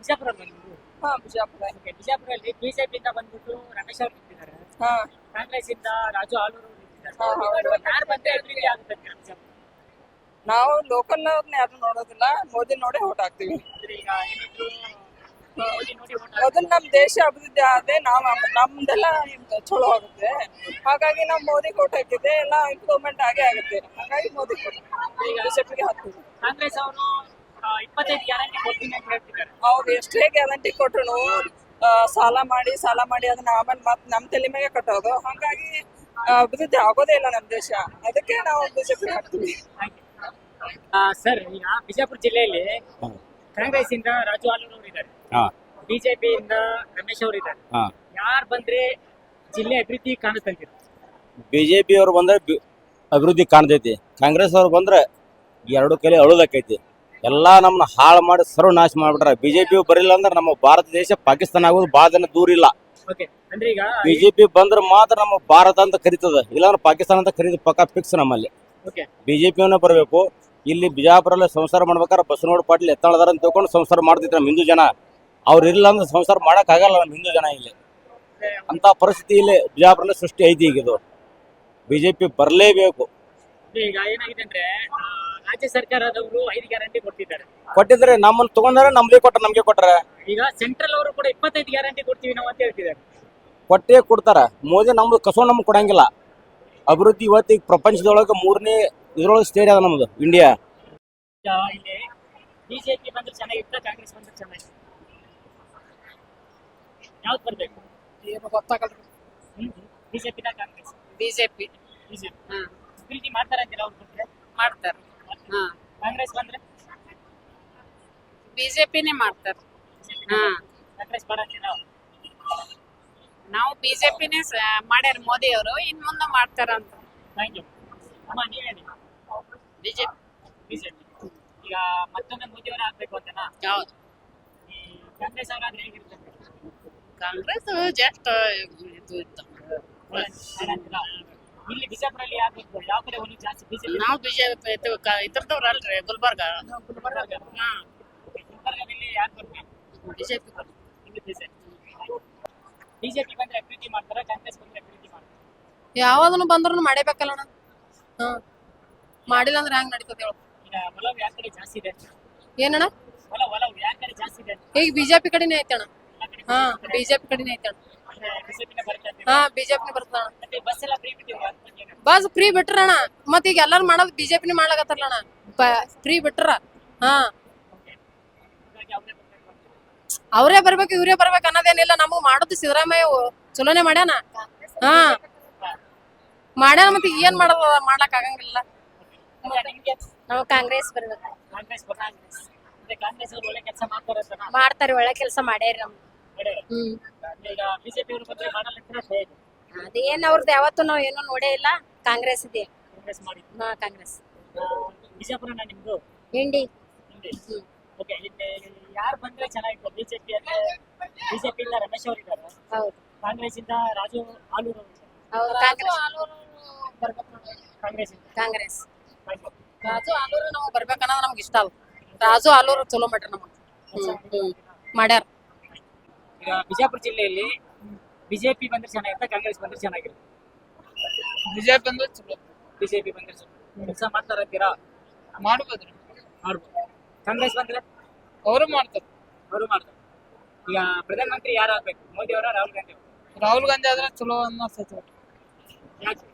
ಬಿಜಾಪುರ ಹಾ Bijapur. Okay BJP ಬಿಜೆಪಿಯಿಂದ ಬಂದ್ಬಿಟ್ಟು ರಮೇಶ್ ಅವರು ನಿಂತಿದ್ದಾರೆ. ಹಾ. ಕಾಂಗ್ರೆಸ್ ಇಂದ ರಾಜು ಆಲೂರು. ನಿಂತಿದ್ದಾರೆ. ಯಾರು ಬಂದ್ರೆ ಅಭಿವೃದ್ಧಿ ಆಗುತ್ತೆ ಅಂತ ಬಿಜಾಪುರ ನಾವು ಲೋಕಲ್ ಅವ್ರನ್ನ ಯಾರು ನೋಡೋದಿಲ್ಲ. ಮೋದಿ ನೋಡಿ ಓಟ್ ಹಾಕ್ತಿವಿ. ಅಂದ್ರೆ ಈಗ ಏನಿದ್ರು ಮೋದಿ ನೋಡಿ vote ಮೊದಲು ನಮ್ ದೇಶ ಅಭಿವೃದ್ಧಿ ಆದ್ರೆ ನಾವ್ ನಮ್ದೆಲ್ಲ ಇದ್ ಚಲೋ ಆಗುತ್ತೆ. ಹಾಗಾಗಿ ನಾವು ಮೋದಿ ಓಟ್ ಹಾಕಿದ್ದೆ ಎಲ್ಲ ಇಂಪ್ರೂವ್ಮೆಂಟ್ ಆಗೇ ಆಗುತ್ತೆ. ಹಾಗಾಗಿ ಮೋದಿ ಬಿಜೆಪಿಗೆ ಹಾಕ್ತೀವಿ. ಕಾಂಗ್ರೆಸ್ ಅವರು ಇಪ್ಪತ್ತೈದು ಗ್ಯಾರಂಟಿ ಕೊಡ್ತೀನಿ ಅಂತ ಹೇಳ್ತಿದ್ದಾರೆ ಅವ್ರು ಎಷ್ಟೇ ಗ್ಯಾರಂಟಿ ಕೊಟ್ರು ಸಾಲ ಮಾಡಿ ಸಾಲ ಮಾಡಿ ಅದನ್ನ ಆಮೇಲೆ ಮತ್ತೆ ನಮ್ ತಲೆ ಮೇಲೆ ಕಟ್ಟೋದು. ಹಾಗಾಗಿ ಅಭಿವೃದ್ಧಿ ಆಗೋದೇ ಇಲ್ಲ ನಮ್ಮ ದೇಶ. ಅದಕ್ಕೆ ನಾವು ಬಿಜೆಪಿ ಹಾಕ್ತೀವಿ. ಸರ್ ಈಗ ಬಿಜಾಪುರ ಜಿಲ್ಲೆಯಲ್ಲಿ ಕಾಂಗ್ರೆಸ್ ಇಂದ ರಾಜು ಆಲೂರು ಅವರು ಇದ್ದಾರೆ. ಬಿಜೆಪಿ ಇಂದ ರಮೇಶ್ ಅವರು ಇದ್ದಾರೆ. ಯಾರು ಬಂದ್ರೆ ಜಿಲ್ಲೆ ಅಭಿವೃದ್ಧಿ ಕಾಣುತ್ತಂತೆ? ಬಿಜೆಪಿ ಅವರು ಬಂದ್ರೆ ಅಭಿವೃದ್ಧಿ ಕಾಣ್ತೈತಿ. ಕಾಂಗ್ರೆಸ್ ಅವ್ರು ಬಂದ್ರೆ ಎರಡು ಕಲೆ ಅಳುದಕ್ಕೈತಿ. ಎಲ್ಲಾ ನಮ್ಮನ್ನ ಹಾಳು ಮಾಡಿ ಸರ್ವನಾಶ ಮಾಡ್ಬಿಟ್ರ ಬಿಜೆಪಿ ಬರಿಲ್ಲ ಅಂದ್ರೆ ನಮ್ಮ ಭಾರತ ದೇಶ ಪಾಕಿಸ್ತಾನ ಆಗೋದು ಬಹಳ ಜನ ದೂರ ಇಲ್ಲ. ಓಕೆ ಅಂದ್ರೆ ಈಗ ಬಿಜೆಪಿ ಬಂದ್ರೆ ಮಾತ್ರ ನಮ್ಮ ಭಾರತ ಅಂತ ಕರಿತದ. ಇಲ್ಲಾಂದ್ರೆ ಪಾಕಿಸ್ತಾನ ಅಂತ ಕರೀದು ಪಕ್ಕ ಫಿಕ್ಸ್ ನಮ್ಮಲ್ಲಿ. ಓಕೆ ಬಿಜೆಪಿಯವನ್ನ ಬರಬೇಕು. ಇಲ್ಲಿ ಬಿಜಾಪುರಲ್ಲಿ ಸಂಸಾರ ಮಾಡ್ಬೇಕಾದ್ರೆ ಬಸವನಗೌಡ ಪಾಟೀಲ್ ಎತ್ತಾಳದಾರ ಅಂತ ತಿಳ್ಕೊಂಡು ಸಂಸಾರ ಮಾಡ್ತಿದ್ರು ನಮ್ಮ ಹಿಂದೂ ಜನ. ಅವ್ರು ಇಲ್ಲ ಅಂದ್ರೆ ಸಂಸಾರ ಮಾಡಕ್ ಆಗಲ್ಲ ನಮ್ಮ ಹಿಂದೂ ಜನ ಇಲ್ಲಿ. ಅಂತ ಪರಿಸ್ಥಿತಿ ಇಲ್ಲಿ ಬಿಜಾಪುರಲ್ಲಿ ಸೃಷ್ಟಿ ಐತಿ ಈಗ ಇದು. ಬಿಜೆಪಿ ಬರಲೇಬೇಕು. ಈಗ ಏನಾಗಿದೆ ಅಂದ್ರೆ ಆ, ರಾಜ್ಯ ಸರ್ಕಾರದವರು ಐದು ಗ್ಯಾರಂಟಿ ಕೊಟ್ಟಿದ್ದಾರೆ ಕೊಟ್ಟಿದ್ರೆ ನಮ್ಮನ್ನ ತಗೊಂಡ್ರೆ ನಮ್ಗೆ ಕೊಟ್ಟರೆ ನಮ್ಗೆ ಕೊಟ್ಟರೆ ಈಗ ಸೆಂಟ್ರಲ್ ಅವರು ಕೂಡ ಇಪ್ಪತ್ತೈದು ಗ್ಯಾರಂಟಿ ಕೊಡ್ತೀವಿ ನಾವು ಅಂತ ಹೇಳ್ತಿದ್ದಾರೆ. ಕೊಟ್ಟೇ ಕೊಡ್ತಾರ. ಮೋದಿ ನಮ್ದು ಕಸೋ ನಮ್ಗೆ ಕೊಡಂಗಿಲ್ಲ. ಅಭಿವೃದ್ಧಿ ಇವತ್ತಿಗೆ ಪ್ರಪಂಚದೊಳಗೆ ಮೂರನೇ ಇದ್ರೊಳಗೆ ಸ್ಟೇಟ್ ಅದ ನಮ್ದು ಇಂಡಿಯಾ ಈಗ ಇಲ್ಲಿ ಬಿಜೆಪಿ ಬಂದ್ರೆ ಚೆನ್ನಾಗಿತ್ತ ಕಾಂಗ್ರೆಸ್ ಬಂದ್ರೆ ಚೆನ್ನಾಗಿತ್ತು ಯಾವ್ದು ಬರ್ಬೇಕು? ಏನು ಗೊತ್ತಾಗಲ್ಲ ಬಿಜೆಪಿನ ಕಾಂಗ್ರೆಸ್? ಬಿಜೆಪಿ ಬಿಜೆಪಿ ಅಭಿವೃದ್ಧಿ ಮಾಡ್ತಾರೆ ಅಂತೀರ ಅವ್ರು ಮಾಡ್ತಾರ. ಹಾ. ಕಾಂಗ್ರೆಸ್ ಬಂದ್ರೆ? ಬಿಜೆಪಿನೇ ಮಾಡ್ತಾರ. ಹಾ. ಕಾಂಗ್ರೆಸ್ ಬೇಡ ನಾವು? ನಾವು ಬಿಜೆಪಿನೇ ಮಾಡ್ಯಾರ ಮೋದಿ ಅವರು ಇನ್ ಮುಂದೆ ಮಾಡ್ತಾರ ಅಂತ. ಥ್ಯಾಂಕ್ ಯು ಅಮ್ಮ ನೀವ್ ಹೇಳಿ. ಬಿಜೆಪಿ. ಬಿಜೆಪಿ. ಈಗ ಮತ್ತೊಮ್ಮೆ ಮೋದಿಯವರೇ ಆಗ್ಬೇಕು ಅಂತನಾ? ಹೌದು. ಈ ಕಾಂಗ್ರೆಸ್ ಅವರಾದ್ರೆ ಹೇಗಿರುತ್ತೆ? ಕಾಂಗ್ರೆಸ್ ಜಸ್ಟ್ ಇದು ಇತ್ತು? ಇಲ್ಲಿ ಬಿಜಾಪುರಲ್ಲಿ ಯಾಕೆ ಯಾವ ಕಡೆ ಜಾಸ್ತಿ ಬಿಜೆಪಿ ನಾವು ಬಿಜೆಪಿ ಇದ್ರದವ್ರ ಅಲ್ರಿ ಗುಲ್ಬರ್ಗ. ಹಾ. ಗುಲ್ಬರ್ಗದಲ್ಲಿ ಇಲ್ಲಿ ಬರ್ಬೇಕು ಬಿಜೆಪಿ ಇಲ್ಲಿ ಬಿಜೆಪಿ. ಬಿಜೆಪಿ ಬಂದ್ರೆ ಅಭಿವೃದ್ಧಿ ಮಾಡ್ತಾರ ಕಾಂಗ್ರೆಸ್ ಬಂದ್ರೆ ಅಭಿವೃದ್ಧಿ ಮಾಡ್ತಾರ? ಯಾವ್ದನ್ನು ಬಂದ್ರು ಮಾಡೇಬೇಕಲ್ಲಣ್ಣ ಹಾ. ಮಾಡಿಲ್ಲ ಅಂದ್ರೆ ಹೆಂಗ್ ನಡೀತದೆ ಹೇಳು. ಈಗ ಒಲವು ಯಾರ ಕಡೆ ಜಾಸ್ತಿ ಇದೆ? ಏನಣ್ಣ? ಒಲ ಒಲವು ಯಾರ ಕಡೆ ಜಾಸ್ತಿ ಇದೆ? ಈಗ ಬಿಜೆಪಿ ಕಡೆನೇ ಐತಣ್ಣ ಹಾ ಬಿಜೆಪಿ ಕಡೆನೇ ಐತಣ್ಣ ಹಾ ಬಿಜೆಪಿ ಬರ್ತದಣ್ಣ. ಬಸ್ ಫ್ರೀ ಬಿಟ್ರಣ ಮತ್ ಈಗ ಎಲ್ಲಾರು ಮಾಡೋದು ಬಿಜೆಪಿನೇ ಮಾಡ್ಲಾಕತ್ತಾರಣ್ಣ ಫ್ರೀ ಬಿಟ್ರ. ಹಾ. ಅವ್ರೇ ಬರ್ಬೇಕು ಇವ್ರೇ ಬರ್ಬೇಕು ಅನ್ನೋದೇನಿಲ್ಲ. ನಮಗ್ ಮಾಡೋದು ಸಿದ್ದರಾಮಯ್ಯ ಚಲೋನೆ ಮಾಡ್ಯಾನ. ಹಾ. ಮಾಡ್ಯಾನ ಮತ್ತೆ ಏನ್ ಮಾಡೋದ ಮಾಡ್ಲಾಕ್ ಆಗಂಗಿಲ್ಲ. ನಾವು ಕಾಂಗ್ರೆಸ್ ಬರ್ಬೇಕು. ಮಾಡ್ತಾರೆ ಒಳ್ಳೆ ಕೆಲಸ ಮಾಡ್ಯಾರ ನಮ್ ಹ್ಮ್. ಅದೇನ್ ಅವ್ರದ್ದು ಯಾವತ್ತು ನಾವ್ ಏನೋ ನೋಡೇ ಇಲ್ಲ. ಕಾಂಗ್ರೆಸ್ ಇದೆ. ಹಾ ಕಾಂಗ್ರೆಸ್. ಬಿಜಾಪುರನ ನಿಮ್ದು? ಹಿಂಡಿ. ನಿಮ್ದೆ ಓಕೆ ಯಾರು ಬಂದ್ರೆ ಚೆನ್ನಾಗಿತ್ತು ಬಿಜೆಪಿ ಅಂದ್ರೆ ಬಿಜೆಪಿ ಇಂದ ರಮೇಶ್ ಅವರು ಇದ್ದಾರೆ. ಹೌದು. ಕಾಂಗ್ರೆಸ್ ಇಂದ ರಾಜು ಆಲೂರು. ಹೌದು ಕಾಂಗ್ರೆಸ್. ಕಾಂಗ್ರೆಸ್ ಇಂದ. ಕಾಂಗ್ರೆಸ್. ರಾಜು ಆಲೂರು ನಾವು ಬರ್ಬೇಕನ್ನೋದು ನಮ್ಗೆ ಇಷ್ಟ ಅಲ್ಲ ರಾಜು ಆಲೂರು ಚಲೋ ಮಾಡ್ರಿ ನಮಗ್. ಹ್ಮ್ ಹ್ಮ್. ಮಾಡ್ಯಾರ. ಈಗ ಬಿಜಾಪುರ ಜಿಲ್ಲೆಯಲ್ಲಿ ಬಿಜೆಪಿ ಬಂದ್ರೆ ಚೆನ್ನಾಗಿರುತ್ತೆ ಕಾಂಗ್ರೆಸ್ ಬಂದ್ರೆ ಚೆನ್ನಾಗಿರುತ್ತೆ. ಬಿಜೆಪಿ ಅಂದ್ರೆ ಚಲೋ. ಬಿಜೆಪಿ ಬಂದ್ರೆ ಕೆಲಸ ಮಾಡ್ತಾರ ಅಂತೀರಾ? ಮಾಡ್ಬೋದ್ರಿ ಮಾಡ್ಬೋದು. ಕಾಂಗ್ರೆಸ್ ಬಂದ್ರೆ? ಅವರು ಮಾಡ್ತಾರೆ. ಅವರು ಮಾಡ್ತಾರೆ. ಈಗ ಪ್ರಧಾನಮಂತ್ರಿ ಯಾರು ಆಗ್ಬೇಕು ಮೋದಿ ಅವರ ರಾಹುಲ್ ಗಾಂಧಿ ರಾಹುಲ್ ಗಾಂಧಿ ಆದ್ರೆ ಚಲೋ ಸಚಿವ ಯಾಕೆ?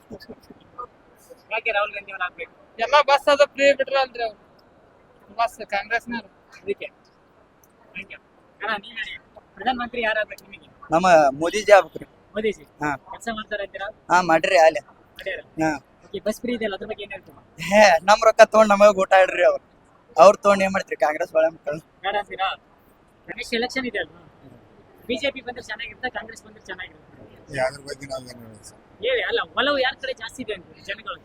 ಯಾಕೆ ರಾಹುಲ್ ಗಾಂಧಿ ಅವ್ರು ಆಗ್ಬೇಕು? ಎಲ್ಲ ಬಸ್ ಅದ ಫ್ರೀ ಬಿಟ್ರಲ್ರಿ ಅವ್ರು. ಬಸ್ ಕಾಂಗ್ರೆಸ್ನವ್ರು. ಅದಕ್ಕೆ. you. ಅಣ್ಣ ನೀವ್ ಹೇಳಿ. ಪ್ರಧಾನಮಂತ್ರಿ ಯಾರಾಗ್ಬೇಕು ನಿಮಗೆ? ನಮ್ಮ ಮೋದಿಜಿ ಆಗ್ಬೇಕ್ರಿ. ಮೋದಿ ಜಿ? ಹಾ. ಕೆಲಸ ಮಾಡ್ತಾರ ಅಂತೀರಾ? ಹಾ ಮಾಡ್ರಿ ಅಲ್ಲಿ. ಮಾಡ್ಯಾರ? ಹಾ. ಓಕೆ ಬಸ್ ಫ್ರೀ ಇದೆಯಲ್ಲ ಅದ್ರ ಬಗ್ಗೆ ಏನ್ ಹೇಳ್ತೀರಾ? ಹೇ ನಮ್ ರೊಕ್ಕ ತಗೊಂಡ್ ನಮಗ ಊಟ ಇಡ್ರಿ ಅವ್ರು. ಅವ್ರ ತಗೊಂಡ್ ಏನ್ ಮಾಡ್ತೀರಿ? ಕಾಂಗ್ರೆಸ್ ಒಳ ಮಕ್ಕಳು. ಬೇಡ ಅಂತೀರಾ? ರಮೇಶ್ ಎಲೆಕ್ಷನ್ ಇದೆ ಅಲ್ವಾ? ಬಿಜೆಪಿ ಬಂದ್ರೆ ಚೆನ್ನಾಗಿರುತ್ತೆ ಕಾಂಗ್ರೆಸ್ ಬಂದ್ರೆ ಚೆನ್ನಾಗಿರುತ್ತೆ. ಯಾವ್ದ್ರ ಬಗ್ಗೆ ನಾವು ಏನು ಹೇಳೋದು ಸರ್? ಹೇಳಿ ಅಲ್ಲ ಒಲವು ಯಾರ ಕಡೆ ಜಾಸ್ತಿ ಇದೆ ಅಂತ ಜನಗಳು?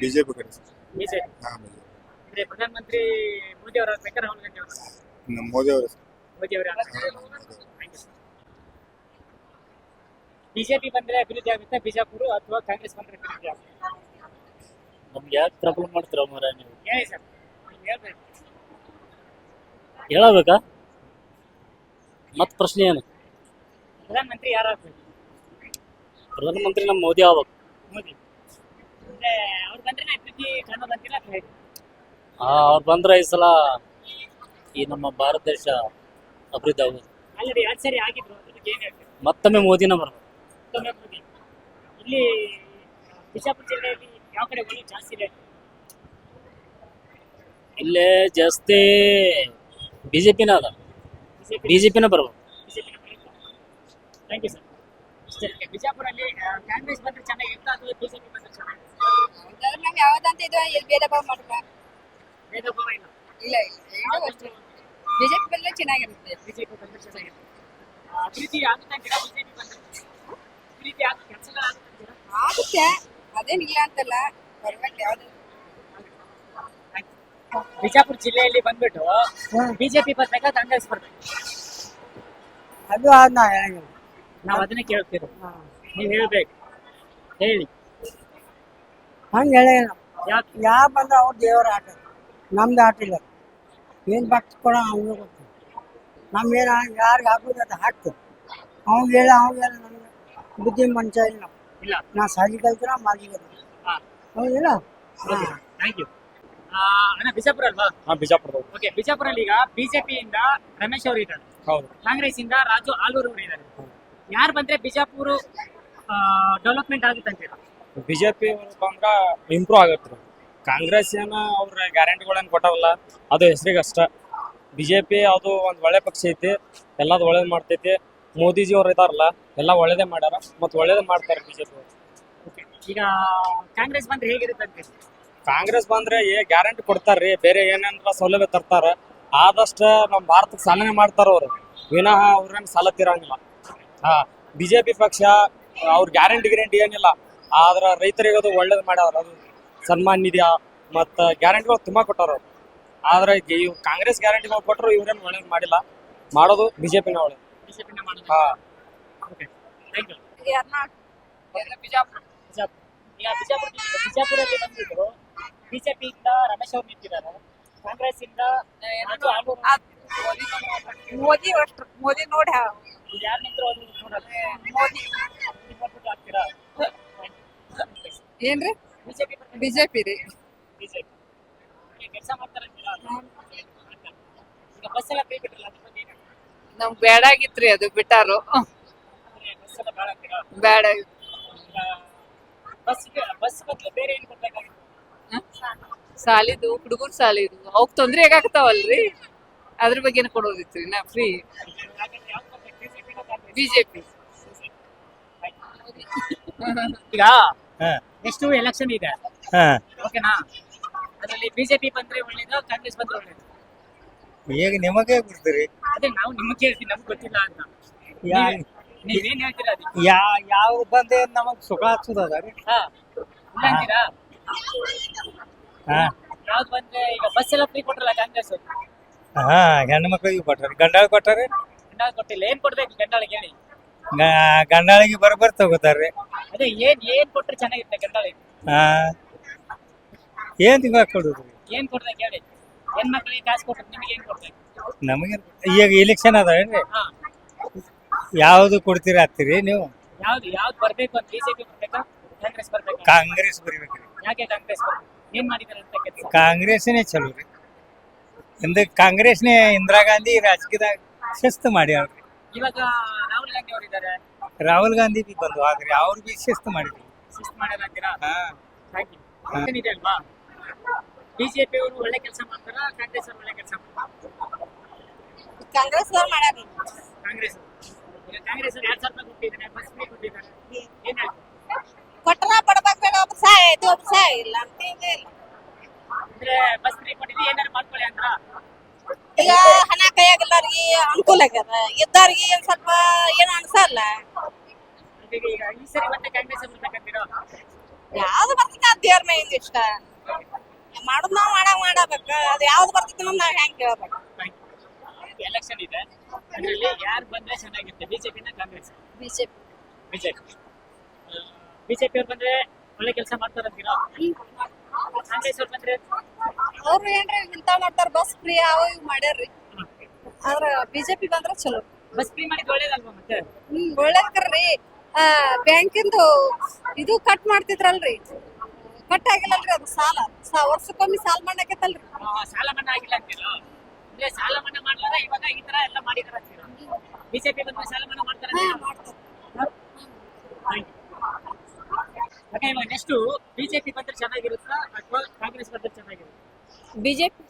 ಬಿಜೆಪಿ ಕಡೆ ಸರ್. ಬಿಜೆಪಿ. ಹಾ ಅಂದ್ರೆ ಪ್ರಧಾನಮಂತ್ರಿ ಮೋದಿ ಅವ್ರ ಆಗ್ಬೇಕಾ ರಾಹುಲ್ ಗಾಂಧಿ ಅವರು? ನಮ್ಮ ಮೋದಿ ಅವರು ಸರ್. ಮೋದಿ ಅವರ ಬಿಜೆಪಿ ಬಂದ್ರೆ ಅಭಿವೃದ್ಧಿ ಆಗುತ್ತೆ ಬಿಜಾಪುರ ಅಥವಾ ಕಾಂಗ್ರೆಸ್ ಬಂದ್ರೆ ಅಭಿವೃದ್ಧಿ ಆಗುತ್ತೆ. ನಮ್ಗೆ ಯಾಕೆ ಪ್ರಾಬ್ಲಮ್ ಮಾಡ್ತೀರ ಮರ ನೀವು? ಹೇಳಿ ಸರ್ ಹೇಳ್ಬೇಕು. ಹೇಳಬೇಕಾ? ಮತ್ ಪ್ರಶ್ನೆ ಏನು? ಪ್ರಧಾನಮಂತ್ರಿ ಯಾರಾಗ್ಬೇಕು ಪ್ರಧಾನಮಂತ್ರಿ ನಮ್ಮ ಮೋದಿ ಆಗ್ಬೇಕು. ಮೋದಿ. ಅಂದ್ರೆ ಅವ್ರು ಬಂದ್ರೆ ಅಭಿವೃದ್ಧಿ ಕಾಣೋದು ಅಂತೀರಾ ಅಥವಾ ಹೇಗೆ? ಆ ಅವ್ರು ಬಂದ್ರೆ ಈ ಸಲ ಈ ನಮ್ಮ ಭಾರತ ದೇಶ ಅಭಿವೃದ್ಧಿ ಆಗೋದು. ಆಲ್ರೆಡಿ ಎರಡ್ ಸರಿ ಆಗಿದ್ರು ಏನ್ ಹೇಳ್ತೀರಾ? ಮತ್ತೊಮ್ಮೆ ಮೋದಿನ ಬರ್ಬೋದು. ಮತ್ತೊಮ್ಮೆ ಮೋದಿ. ಇಲ್ಲಿ ಬಿಜಾಪುರ ಜಿಲ್ಲೆಯಲ್ಲಿ ಯಾವ ಕಡೆ ಜಾಸ್ತಿ ಇದೆ? ಇಲ್ಲೇ ಜಾಸ್ತಿ ಬಿಜೆಪಿನ ಅದ ಬಿಜೆಪಿ ಬಿಜೆಪಿನ ಬರ್ಬೇಕು ಥ್ಯಾಂಕ್ ಯು ಸರ್ ಅಷ್ಟೇ ಬಿಜಾಪುರಲ್ಲಿ ಆ, ಕಾಂಗ್ರೆಸ್ ಬಂದ್ರೆ ಚೆನ್ನಾಗಿರುತ್ತಾ ಅಥವಾ ಬಿಜೆಪಿ ಬಂದ್ರೆ ಚೆನ್ನಾಗಿರುತ್ತಾ ನಾವ್ ಯಾವ್ದಂತ ಇದು ಭೇದ ಭಾವ ಮಾಡಲ್ಲ ಭೇದ ಭಾವ ಇಲ್ಲ. ಇಲ್ಲ ಇಲ್ಲ ಅಷ್ಟೇ ಬಿಜೆಪಿ ಬಂದ್ರೆ ಚೆನ್ನಾಗಿರುತ್ತೆ. ಬಿಜೆಪಿ ಬಂದ್ರೆ ಚೆನ್ನಾಗಿರುತ್ತೆ. ಅಭಿವೃದ್ಧಿ ಆಗುತ್ತೆ ಅಂತೀರಾ ಬಿಜೆಪಿ ಬಂದ್ರೆ ಅಭಿವೃದ್ಧಿ ಆಗ ಕೆಲಸಗಳಾಗುತ್ತೆ ಅಂತೀರಾ ಆಗುತ್ತೆ. ಅದೇನಿಲ್ಲ ಅಂತಲ್ಲ. ಬರ್ಬೇಕು ಯಾವ್ದು. ಬಿಜಾಪುರ ಜಿಲ್ಲೆಯಲ್ಲಿ ಬಂದ್ಬಿಟ್ಟು ಬಿಜೆಪಿ ಬರ್ಬೇಕಾ ಕಾಂಗ್ರೆಸ್ ಬರ್ಬೇಕು? ಅದು ಆದ್ ನಾ ಹೇಳಂಗಿಲ್ಲ ನಾವ್ ಅದನ್ನೇ ಕೇಳ್ತೀವಿ ನೀವ್ ಹೇಳ್ಬೇಕು. ಹೇಳಿ. ಹಂಗೆ ಹೇಳ ಯಾಕೆ? ಯಾವ ಬಂದ್ರೆ ಅವ್ರ ದೇವರ ಆಟ. ನಮ್ದು ಆಟ ಇಲ್ಲ. ಏನು ಭಕ್ತಿ ಕೊಡೋ ಅವನು ಗೊತ್ತು. ನಮ್ಗೇನು ಯಾರಿಗೆ ಹಾಕೋದು ಅದು ಹಾಕ್ತು ಅವ್ನಿಗೆ ಹೇಳ ಅವ್ನಿಗೆ ಹೇಳ ನಮ್ಗೆ ಬುದ್ಧಿ ಮನುಷ್ಯ ಇಲ್ಲ. ನಾವು ಇಲ್ಲ. ನಾ ಸಾಲಿ ಕಲ್ತಿರ ಮಾಜಿ ಕಲ್ತಿರ. ಹಾ. ಹೌದಿಲ್ಲ ಥ್ಯಾಂಕ್ ಯು ಅಣ್ಣ ಬಿಜಾಪುರ ಅಲ್ವಾ? ಹಾ ಬಿಜಾಪುರ ಓಕೆ ಬಿಜಾಪುರಲ್ಲಿ ಈಗ ಬಿಜೆಪಿಯಿಂದ ರಮೇಶ್ ಅವರು ಇದ್ದಾರೆ. ಹೌದು. ಕಾಂಗ್ರೆಸ್ ಇಂದ ರಾಜು ಆಲೂರು ಅವರು ಇದ್ದಾರೆ. ಯಾರು ಬಂದ್ರೆ ಬಿಜಾಪುರ ಡೆವಲಪ್ಮೆಂಟ್ ಆಗುತ್ತೆ ಅಂತೀರಾ ಬಿಜೆಪಿ ಬಂದ್ರ ಇಂಪ್ರೂವ್ ಆಗತ್ತೆ. ಕಾಂಗ್ರೆಸ್ ಏನ ಅವ್ರ ಗ್ಯಾರಂಟಿಗಳೇನು ಕೊಟ್ಟವಲ್ಲ ಅದು ಹೆಸರಿಗೆ ಅಷ್ಟ. ಬಿಜೆಪಿ ಅದು ಒಂದ್ ಒಳ್ಳೆ ಪಕ್ಷ ಐತಿ ಎಲ್ಲದು ಒಳ್ಳೇದು ಮಾಡ್ತೈತಿ. ಮೋದಿಜಿ ಅವ್ರು ಇದಾರಲ್ಲ ಎಲ್ಲ ಒಳ್ಳೇದೇ ಮಾಡ್ಯಾರ ಮತ್ ಒಳ್ಳೇದೇ ಮಾಡ್ತಾರೆ ಬಿಜೆಪಿ ಅವರು. ಈಗ ಕಾಂಗ್ರೆಸ್ ಬಂದ್ರೆ ಹೇಗಿರುತ್ತೆ ಕಾಂಗ್ರೆಸ್ ಬಂದ್ರೆ ಏ ಗ್ಯಾರಂಟಿ ಕೊಡ್ತಾರ್ರಿ ಬೇರೆ ಏನೇನ್ರ ಸೌಲಭ್ಯ ತರ್ತಾರ ಆದಷ್ಟ ನಮ್ಮ ಭಾರತಕ್ಕೆ ಸಾಲನೆ ಮಾಡ್ತಾರ ಅವ್ರು. ವಿನಃ ಅವ್ರೇನು ಸಾಲ ತೀರಂಗಿಲ್ಲ ಹಾ ಬಿಜೆಪಿ ಪಕ್ಷ ಅವ್ರ ಗ್ಯಾರಂಟಿ ಗ್ಯಾರಂಟಿ ಏನಿಲ್ಲ ಆದ್ರ ರೈತರಿಗೆ ಅದು ಒಳ್ಳೇದ್ ಮಾಡ್ಯಾರ ಅದು. ಸನ್ಮಾನ್ ನಿಧಿಯ ಮತ್ತ ಗ್ಯಾರಂಟಿಗಳು ತುಂಬಾ ಕೊಟ್ಟಾರ ಅವ್ರು. ಆದ್ರೆ ಇವ್ ಕಾಂಗ್ರೆಸ್ ಗ್ಯಾರಂಟಿಗಳು ಕೊಟ್ಟರು ಇವ್ರೇನು ಒಳ್ಳೆ ಮಾಡಿಲ್ಲ. ಮಾಡೋದು ಬಿಜೆಪಿನ ಜೆ ಪಿನ ಮಾಡೋದು. ಹಾ. Okay thank you Bijapur. Bijapur. ಈಗ ಬಿಜಾಪುರ ಬಿಜಾಪುರಲ್ಲಿ ಬಂದ್ಬಿಟ್ಟು ಬಿಜೆಪಿಯಿಂದ ರಮೇಶ್ ಅವರು ನಿಂತಿದ್ದಾರೆ ಕಾಂಗ್ರೆಸ್ ಇಂದ ಮೋದಿ ಅಷ್ಟು ಮೋದಿ ನೋಡಿ ಯಾರು ನಿಂತರು ಅದು ನೋಡಲ್ಲ. ಮೋದಿ. ಏನ್ರಿ? ಬಿಜೆಪಿ ಬಿಜೆಪಿ ರೀ. ಬಿಜೆಪಿ. ಕೆಲಸ ಮಾಡ್ತಾರಂತೀರಾ ಈಗ ಬಸ್ ಎಲ್ಲ ಫ್ರೀ ಬಿಟ್ರಲ್ಲ ಅದ್ರ ಬಗ್ಗೆ ಏನು ನಮ್ಗ್ ಬೇಡಾಗಿತ್ರಿ ಅದು ಬಿಟ್ಟಾರು. ಬಸ್ ಎಲ್ಲ ಬೇಡ ಅಂತೀರಾ? ಬೇಡ ಬಸ್ ಬಸ್ ಬದಲು ಬೇರೆ ಏನು ಕೊಡ್ಬೇಕಾಗಿತ್ತು? ಸಾಲಿದು ಹುಡುಗರು ಸಾಲಿದು. ಅವಕ್ ತೊಂದ್ರೆ ಹೇಗಾಗ್ತಾವಲ್ರಿ? ಅದ್ರ ಬಗ್ಗೆ ಕೊಡೋದಿತ್ರಿ ನಾ ಫ್ರೀ ಯಾವ್ದು ಬರ್ಬೇಕು ಬಿಜೆಪಿ. ಈಗ ನೆಕ್ಸ್ಟ್ ಎಲೆಕ್ಷನ್ ಇದೆ. ಓಕೆನಾ ಅದರಲ್ಲಿ ಬಿಜೆಪಿ ಬಂದ್ರೆ ಒಳ್ಳೇದು ಕಾಂಗ್ರೆಸ್ ಬಂದ್ರೆ ಒಳ್ಳೇದು. ಈಗ ನಿಮಗೆ ಬಿಡ್ತೀರಿ ಅದೇ ನಾವು ನಿಮಗೆ ಕೇಳ್ತೀವಿ ನಮ್ಗೆ ಗೊತ್ತಿಲ್ಲ ಅಂತ. ನೀವೇನ್ ಹೇಳ್ತೀರಾ ಅದಕ್ಕೆ? ಯಾ ಯಾವ ಬಂದೆ ನಮಗ್ ಸುಖ ಹಚ್ಚುದದ ರೀ. ಹಾ. ಇಲ್ಲ ಅಂತೀರಾ? ಹಾ. ಯಾವ್ದು ಬಂದ್ರೆ ಈಗ ಬಸ್ ಎಲ್ಲ ಫ್ರೀ ಕೊಟ್ರಲ್ಲ ಕಾಂಗ್ರೆಸ್ ಹಾ ಹೆಣ್ಣು ಮಕ್ಳಿಗೆ ಕೊಟ್ಟಾರೆ. ಗಂಡಾಳ ಕೊಟ್ಟಾರೆ? ಗಂಡಾಳ ಕೊಟ್ಟಿಲ್ಲ. ಏನ್ ಕೊಡ್ಬೇಕು ಗಂಡಾಳಿಗೆ ಹೇಳಿ. ಗಂಡಾಳಿಗೆ ಬರಬರ್ ತಗೋತಾರ್ರಿ. ಅದೇ ಏನ್ ಏನ್ ಕೊಟ್ರೆ ಚೆನ್ನಾಗಿರುತ್ತೆ ಗಂಡಾಳಿ ಆ, ಏನ್ ತಿಂಗಳ ಕೊಡುದು? ಏನ್ ಕೊಡ್ಬೇಕು ಹೇಳಿ ಹೆಣ್ ಮಕ್ಳಿಗೆ ಕಾಸು ಕೊಟ್ರೆ ನಿಮಗೆ ಏನ್ ಕೊಡ್ಬೇಕು ನಮಗೆ ಈಗ ಎಲೆಕ್ಷನ್ ಅದ ಏನ್ರಿ? ಹಾ. ಯಾವ್ದು ಕೊಡ್ತೀರಿ ಹತ್ತೀರಿ ನೀವು? ಯಾವ್ದು ಯಾವ್ದು ಬರ್ಬೇಕು ಅಂತ ಬಿಜೆಪಿ ಬರ್ಬೇಕಾ? ಕಾಂಗ್ರೆಸ್ ಬರ್ಬೇಕಾ? ಕಾಂಗ್ರೆಸ್ ಬರಿಬೇಕ್ರಿ. ಯಾಕೆ ಕಾಂಗ್ರೆಸ್ ಬರ್ಬೇಕು? ಏನ್ ಮಾಡಿದಾರೆ ಅಂತ ಕೆಲಸ ಕಾಂಗ್ರೆಸ್ನೇ ಚಲೋ ರೀ. ಕಾಂಗ್ರೆಸ್ನೇ ಇಂದಿರಾ ಗಾಂಧಿ ರಾಜಕೀಯದಾಗ ಶಿಸ್ತು ಮಾಡ್ಯಾಳ್ರಿ ಇವಾಗ ರಾಹುಲ್ ಗಾಂಧಿ ಅವರು ಇದ್ದಾರೆ ರಾಹುಲ್ ಗಾಂಧಿ ಬಿ ಬಂದು ಆದ್ರೆ ಅವ್ರು ಬಿ ಶಿಸ್ತು ಮಾಡಿದ್ರು. ಶಿಸ್ತು ಮಾಡಲ್ಲ ಅಂತೀರಾ? ಹಾ. ಥ್ಯಾಂಕ್ ಯು ಇದೆ ಅಲ್ವಾ? ಬಿಜೆಪಿ ಅವರು ಒಳ್ಳೆ ಕೆಲಸ ಮಾಡ್ತಾರಾ? ಕಾಂಗ್ರೆಸ್ ಅವರು ಒಳ್ಳೆ ಕೆಲಸ ಮಾಡ್ತಾರಾ? ಕಾಂಗ್ರೆಸ್ ಅವ್ರು ಮಾಡ್ಯಾರ ಕಾಂಗ್ರೆಸ್ ಅವ್ರು. ಈಗ ಕಾಂಗ್ರೆಸ್ ಅವ್ರು ಎರಡ್ ಸಾವಿರ ರೂಪಾಯಿ ಕೊಟ್ಟಿದ್ದಾರೆ ಬಸ್ ಫ್ರೀ ಕೊಟ್ಟಿದ್ದಾರೆ ಏನ್ ಕೊಟ್ಟರ ಬೇಡ ಒಬ್ರು ಸಹಾಯ ಆಯ್ತು ಸಹಾಯ ಇಲ್ಲ ಅಂತ ಇದೆ ಇಲ್ಲ ಅಂದ್ರೆ ಬಸ್ ಫ್ರೀ ಕೊಟ್ಟಿದ್ರೆ ಏನಾರು ಮಾಡ್ಕೊಳ್ಳಿ ಅಂದ್ರ? ಈಗ ಹಣ ಕೈಯಾಗ ಎಲ್ಲಾರ್ಗಿ ಅನುಕೂಲ ಆಗ್ಯದ. ಇದ್ದವ್ರಿಗೆ ಒಂದ್ ಸ್ವಲ್ಪ ಏನು ಅನ್ಸಲ್ಲ ಈಗ ಈಗ ಈ ಸರಿ ಮತ್ತೆ ಕಾಂಗ್ರೆಸ್ ಬರ್ಬೇಕಂತೀರೋ ಯಾವ್ದು ಬರ್ತೈತೆ ಅದ್ ದೇವ್ರ ಮೇಲಿಂದ ಇಷ್ಟ. ಮಾಡುದ್ ನಾವ್ ಮಾಡಂಗ್ ಮಾಡಬೇಕ. ಅದು ಯಾವ್ದು ಬರ್ತೈತೆ ಅನ್ನೋದ್ ನಾವ್ ಹೆಂಗ್ ಕೇಳ್ಬೇಕು. ಎಲೆಕ್ಷನ್ ಇದೆ. ಅದರಲ್ಲಿ ಯಾರು ಬಂದ್ರೆ ಚೆನ್ನಾಗಿರುತ್ತೆ? ಬಿಜೆಪಿನ ಕಾಂಗ್ರೆಸ್? ಬಿಜೆಪಿ. ಬಿಜೆಪಿ. ಬಿಜೆಪಿ ಅವ್ರು ಬಂದ್ರೆ ಒಳ್ಳೆ ಕೆಲಸ ಮಾಡ್ತಾರಂತೀರಾ? ಕಾಂಗ್ರೆಸ್ ಅವ್ರು ಬಂದ್ರೆ ಅವ್ರು ಏನ್ರಿ ಇಂತ ಮಾಡ್ತಾರ ಬಸ್ ಫ್ರೀ ಅವ ಇವ್ ಮಾಡ್ಯಾರ್ರಿ. ಆದ್ರ ಬಿಜೆಪಿ ಬಂದ್ರ ಚಲೋ. ಬಸ್ ಫ್ರೀ ಮಾಡಿದ್ ಒಳ್ಳೇದಲ್ವಾ ಮತ್ತೆ? ಹ್ಮ್ ಒಳ್ಳೇದ್ರಿ ಬ್ಯಾಂಕಿಂದು ಇದು ಕಟ್ ಮಾಡ್ತಿದ್ರಲ್ರಿ. ಕಟ್ ಆಗಿಲ್ಲಲ್ರಿ ಅದು ಸಾಲ. ಸಾ ವರ್ಷಕ್ಕೊಮ್ಮೆ ಸಾಲ ಮಾಡಾಕತ್ತಲ್ರಿ. ಆ, ಸಾಲ ಮನ್ನಾ ಆಗಿಲ್ಲ ಅಂತೀರೋ? ಅಂದ್ರೆ ಸಾಲ ಮನ್ನಾ ಮಾಡ್ಲಾರ ಇವಾಗ ಈ ತರ ಎಲ್ಲ ಮಾಡಿದಾರ ಅಂತೀರೋ? ಬಿಜೆಪಿ ಬಂದ್ರೆ ಸಾಲ ಮನ್ನಾ ಮಾಡ್ತಾರ ಓಕೆ ಇವಾಗ ನೆಕ್ಸ್ಟ್ ಬಿಜೆಪಿ ಬಂದ್ರೆ ಚೆನ್ನಾಗಿರುತ್ತಾ? ಅಥವಾ ಕಾಂಗ್ರೆಸ್ ಬಂದ್ರೆ ಚೆನ್ನಾಗಿರುತ್ತಾ? ಬಿಜೆಪಿ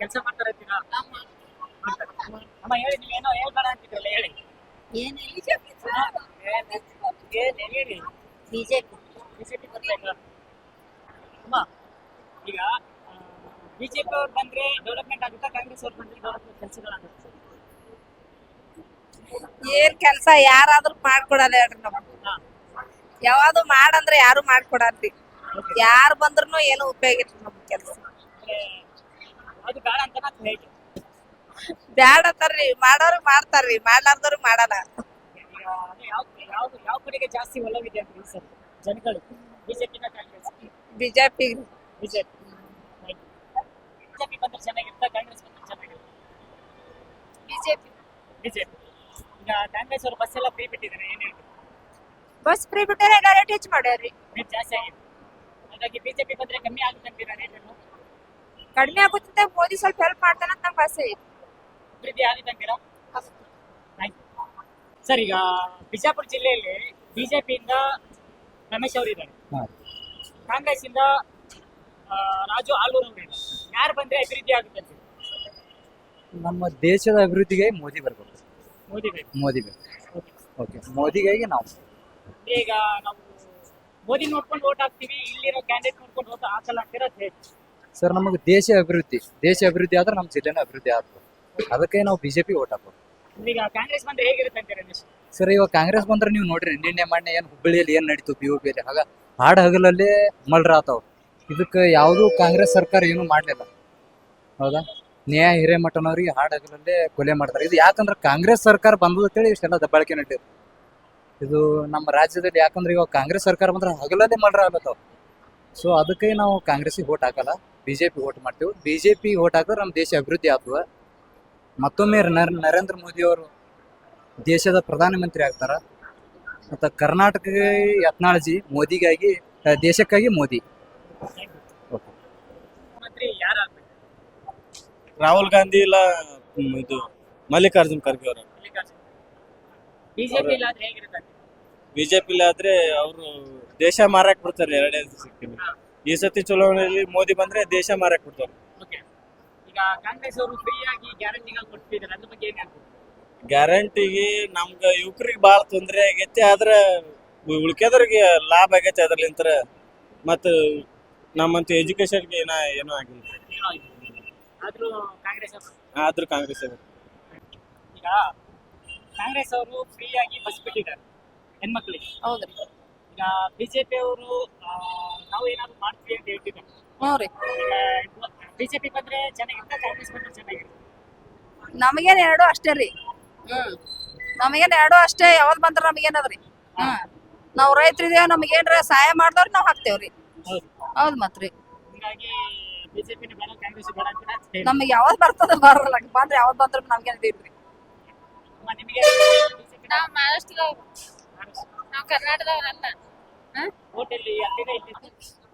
ಕೆಲಸ ಮಾಡ್ತಾರ ಅಂತೀರಾ ಮಾಡ್ತಾರೆ. ಅಮ್ಮ ಹೇಳಿ ನೀವೇನೋ ಹೇಳ್ಬೇಡ ಅಂತಿದ್ರಲ್ಲ ಹೇಳಿ. ಏನ್? ಏನ್- ಹೇಳಿ? ಬಿಜೆಪಿ. ಬಿಜೆಪಿ ಬರ್ಬೇಕಾ ಅಮ್ಮ ಈಗ ಬಿಜೆಪಿ ಅವ್ರು ಬಂದ್ರೆ ಡೆವಲಪ್ಮೆಂಟ್ ಆಗುತ್ತಾ? ಕಾಂಗ್ರೆಸ್ ಅವ್ರು ಬಂದ್ರೆ ಡೆವಲಪ್ಮೆಂಟ್ ಕೆಲಸಗಳಾಗುತ್ತೆ? ಏನ್ ಕೆಲ್ಸ? ಯಾರಾದ್ರೂ ಮಾಡ್ಕೊಡಲ್ಲ ಹೇಳ್ರಿ ನಮ್ಗೆ. ಹಾ. ಯಾವ್ದು ಮಾಡಂದ್ರೆ ಯಾರು ಮಾಡ್ಕೊಡಲ್ರಿ ಯಾರು ಬಂದ್ರು ಏನು ಉಪಯೋಗ ಇಲ್ರಿ ನಮ್ ಕೆಲ್ಸ. ಅದು ಬೇಡ ಅಂತ ಹೇಳಿ ಬ್ಯಾಡ ಅಂತಾರ್ರಿ ಮಾಡೋರು ಮಾಡ್ತಾರ್ರಿ ಮಾಡ್ಲಾರ್ದವ್ರು ಮಾಡಲ್ಲ. ಈಗ ಅದೇ ಯಾವ ಯಾವ ಯಾವ ಕಡೆಗೆ ಜಾಸ್ತಿ ಒಲವಿದೆ ಅಂತ ಈ ಜನಗಳು ಬಿಜೆಪಿನ ಕಾಂಗ್ರೆಸ್. ಬಿಜೆಪಿ. ಬಿಜೆಪಿ. ಬಿಜೆಪಿ ಬಂದ್ರೆ ಚೆನ್ನಾಗಿರುತ್ತಾ ಕಾಂಗ್ರೆಸ್ ಬಂದ್ರೆ ಚೆನ್ನಾಗಿರುತ್ತೆ. ಬಿಜೆಪಿ. ಬಿಜೆಪಿ. ಈಗ ಕಾಂಗ್ರೆಸ್ ಅವರು ಬಸ್ ಎಲ್ಲ ಫ್ರೀ ಬಿಟ್ಟಿದ್ದಾರೆ ಏನ್ ಬಸ್ ಫ್ರೀ ಬಿಟ್ಟರೆ ಎಲ್ಲ ರೇಟ್ ಹೆಚ್ಚು ಮಾಡ್ಯಾರ್ರಿ. ರೇಟ್ ಜಾಸ್ತಿ ಆಗಿದೆ ಹಾಗಾಗಿ ಬಿಜೆಪಿ ಬಂದ್ರೆ ಕಮ್ಮಿ ಆಗುತ್ತೆ ಅಂತೀರಾ ರೇಟ್ ಕಡಿಮೆ ಆಗುತ್ತೆ ಮೋದಿ ಸ್ವಲ್ಪ ಹೆಲ್ಪ್ ಮಾಡ್ತಾನೆ ಅಂತ ನಮ್ಗೆ ಆಸೆ ಐತಿ. ಅಭಿವೃದ್ಧಿ ಆಗಿದೆ ಅಂತೀರಾ ಸರ್ ಈಗ ಬಿಜಾಪುರ ಜಿಲ್ಲೆಯಲ್ಲಿ ಬಿಜೆಪಿಯಿಂದ ರಮೇಶ್ ಅವರು ಇದ್ದಾರೆ. ಕಾಂಗ್ರೆಸ್ ಇಂದ ಆ, ರಾಜು ಆಲೂರು ಅವರು ಇದ್ದಾರೆ. ಯಾರು ಬಂದ್ರೆ ಅಭಿವೃದ್ಧಿ ಆಗುತ್ತೆ ಅಂತೀರಿ ನಮ್ಮ ದೇಶದ ಅಭಿವೃದ್ಧಿಗೆ ಮೋದಿ ಬರ್ಬೇಕು. ಮೋದಿ ಬೇಕು. ಮೋದಿ ಬೇಕು. ಓಕೆ ಮೋದಿಗಾಗಿ ನಾವು. ಈಗ ನಾವು ಮೋದಿ ನೋಡ್ಕೊಂಡು ಓಟ್ ಹಾಕ್ತೀವಿ ಇಲ್ಲಿರೋ ಕ್ಯಾಂಡಿಡೇಟ್ ನೋಡ್ಕೊಂಡು ಓಟ್ ಹಾಕಲ್ಲ ಅಂತೀರಾ ಅಂತ ಹೇಳಿ ಸರ್ ನಮಗೆ ದೇಶ ಅಭಿವೃದ್ಧಿ ದೇಶ ಅಭಿವೃದ್ಧಿ ಆದ್ರೆ ನಮ್ಮ ಜಿಲ್ಲೆನ ಅಭಿವೃದ್ಧಿ ಆಗ್ತದೆ ಅದಕ್ಕೆ ನಾವು ಬಿಜೆಪಿ ಓಟ್ ಹಾಕೋದು ಈಗ ಕಾಂಗ್ರೆಸ್ ಬಂದ್ರೆ ಹೇಗಿರುತ್ತೆ ಅಂತೀರಾ ಸರ್ ಇವಾಗ ಕಾಂಗ್ರೆಸ್ ಬಂದ್ರೆ ನೀವು ನೋಡ್ರಿ ನಿನ್ನೆ ಮೊನ್ನೆ ಏನು ಹುಬ್ಬಳ್ಳಿಯಲ್ಲಿ ಏನು ನಡೀತು ಪಿ ಯು ಪಿಯಲ್ಲಿ ಆಗ ಹಾಡು ಹಗಲಲ್ಲೇ ಮಲ್ರಾತಾವ್ ಇದಕ್ಕೆ ಯಾವುದೂ ಕಾಂಗ್ರೆಸ್ ಸರ್ಕಾರ ಏನೂ ಮಾಡ್ಲಿಲ್ಲ. ಹೌದಾ? ನ್ಯಾಯ ಹಿರೇಮಠನವ್ರಿಗೆ ಹಾಡು ಹಗಲಲ್ಲೇ ಕೊಲೆ ಮಾಡ್ತಾರೆ. ಇದು ಯಾಕಂದ್ರೆ ಕಾಂಗ್ರೆಸ್ ಸರ್ಕಾರ ಬಂದದ ಅಂತೇಳಿ ಇಷ್ಟೆಲ್ಲ ದಬ್ಬಾಳಿಕೆ ನಡೀತು ಇದು ನಮ್ಮ ರಾಜ್ಯದಲ್ಲಿ ಯಾಕಂದ್ರೆ ಇವಾಗ ಕಾಂಗ್ರೆಸ್ ಸರ್ಕಾರ ಬಂದ್ರೆ ಹಗಲಲ್ಲೇ ಮಲ್ರ ಆಗ್ಲತ್ತಾವ ಸೊ ಅದಕ್ಕೆ ನಾವು ಕಾಂಗ್ರೆಸ್ಸಿಗೆ ಓಟ್ ಹಾಕಲ್ಲ ಬಿ ಜೆ ಪಿ ಓಟ್ ಮಾಡ್ತೀವಿ. ಬಿ ಜೆ ಪಿ ಓಟ್ ಹಾಕಿದ್ರೆ ನಮ್ಮ ದೇಶ ಅಭಿವೃದ್ಧಿ ಆಗ್ತದೆ. ಮತ್ತೊಮ್ಮೆ ನರ್- ನರೇಂದ್ರ ಮೋದಿ ಅವರು ದೇಶದ ಪ್ರಧಾನಮಂತ್ರಿ ಆಗ್ತಾರ. ಮತ್ತು ಕರ್ನಾಟಕ ಯತ್ನಾಳ್ಜಿ ಮೋದಿಗಾಗಿ ದೇಶಕ್ಕಾಗಿ ಮೋದಿ. ರಾಹುಲ್ ಗಾಂಧಿ ಇಲ್ಲ ಇದು ಮಲ್ಲಿಕಾರ್ಜುನ್ ಖರ್ಗೆ ಅವರು. ಬಿಜೆಪಿ ಬಿಜೆಪಿ ಆದ್ರೆ ಅವರು ದೇಶ ಮಾರಾಕ್ ಬಿಡ್ತಾರೆ ಎರಡೇ ಸಿಕ್ಕಿಲ್ಲ ಈ ಸತಿ ಚುನಾವಣೆಯಲ್ಲಿ ಮೋದಿ ಬಂದ್ರೆ ದೇಶ ಮಾರಾಕ್ ಬಿಡ್ತಾರೆ. ಓಕೆ. ಈಗ ಕಾಂಗ್ರೆಸ್ ಅವರು ಫ್ರೀ ಆಗಿ ಗ್ಯಾರಂಟಿಗಳು ಕೊಡ್ತಿದ್ದಾರೆ ಅದ್ರ ಬಗ್ಗೆ ಏನ್ ಗ್ಯಾರಂಟಿಗೆ ನಮ್ಗ ಯುವಕರಿಗೆ ಭಾಳ ತೊಂದರೆ ಆಗೈತಿ ಆದ್ರೆ ಉಳ್ಕೆದವ್ರಿಗೆ ಲಾಭ ಆಗೈತೆ ಅದ್ರಲಿಂತ್ರ ಮತ್ತ ನಮ್ಮಂತ ಎಜುಕೇಶನ್ಗೆ ಏನ ಏನೂ ಆಗಿಲ್ಲ. ಆದ್ರೂ ಕಾಂಗ್ರೆಸ್ ಅವರು ಆದ್ರೂ ಕಾಂಗ್ರೆಸ್ ಈಗ ಕಾಂಗ್ರೆಸ್ ಅವರು ಫ್ರೀ ಆಗಿ ಬಸ್ ಬಿಟ್ಟಿದ್ದಾರೆ. ಹೆಣ್ಮಕ್ಳಿಗೆ ಹೌದ್ರಿ ಈಗ ಬಿಜೆಪಿ ಅವರು ನಾವು ಏನಾದ್ರು ಮಾಡ್ತೀವಿ ಅಂತ ಹೇಳ್ತಿದ್ದಾರೆ. ಹ್ಞೂ ರೀ. ಬಿಜೆಪಿ ಬಂದ್ರೆ ಚೆನ್ನಾಗಿರುತ್ತೆ ಕಾಂಗ್ರೆಸ್ ಬಂದ್ರೆ ಚೆನ್ನಾಗಿರುತ್ತೆ ನಮಗೇನ್ ಎರಡು ಅಷ್ಟೇ ರೀ. ಹ್ಮ್ ನಮಗೇನ್ ಎರಡು ಅಷ್ಟೇ ಯಾವ್ದ್ ಬಂದ್ರ ನಮಗೇನದ್ರಿ ಹ್ಮ್ ನಾವ್ ರೈತರಿದೇವ್ ನಮಗೇನ್ರ ಸಹಾಯ ಮಾಡ್ದವ್ರಿ ನಾವ್ ಹಾಕ್ತೇವ್ರಿ ಹೌದು. ಹೌದ್ ಮತ್ರಿ ಹೀಗಾಗಿ ಬಿಜೆಪಿನ ಬೇಡ ಕಾಂಗ್ರೆಸ್ ಬೇಡ ಅಂತ ನಾನು ಹೇಳ್ತೀನಿ. ನಮಗ್ ಯಾವ್ದ್ ಬರ್ತದ ಬರಲ್ಲ ಬಂದ್ರೆ ಯಾವ್ದ್ ಬಂದ್ರ ನಮ್ಗೇನ್ ಇದಿಲ್ರಿ ಅಮ್ಮ, ನಿಮಗೆ ಬಿಜೆಪಿ ನಾವ್ ಮಹಾರಾಷ್ಟ್ರದವ್ರು. ನಾವ್ ಕರ್ನಾಟಕದವ್ರಲ್ಲ. ಹೋಟೆಲ್ ಅಲ್ಲಿದೆ ಇಲ್ಲಿ.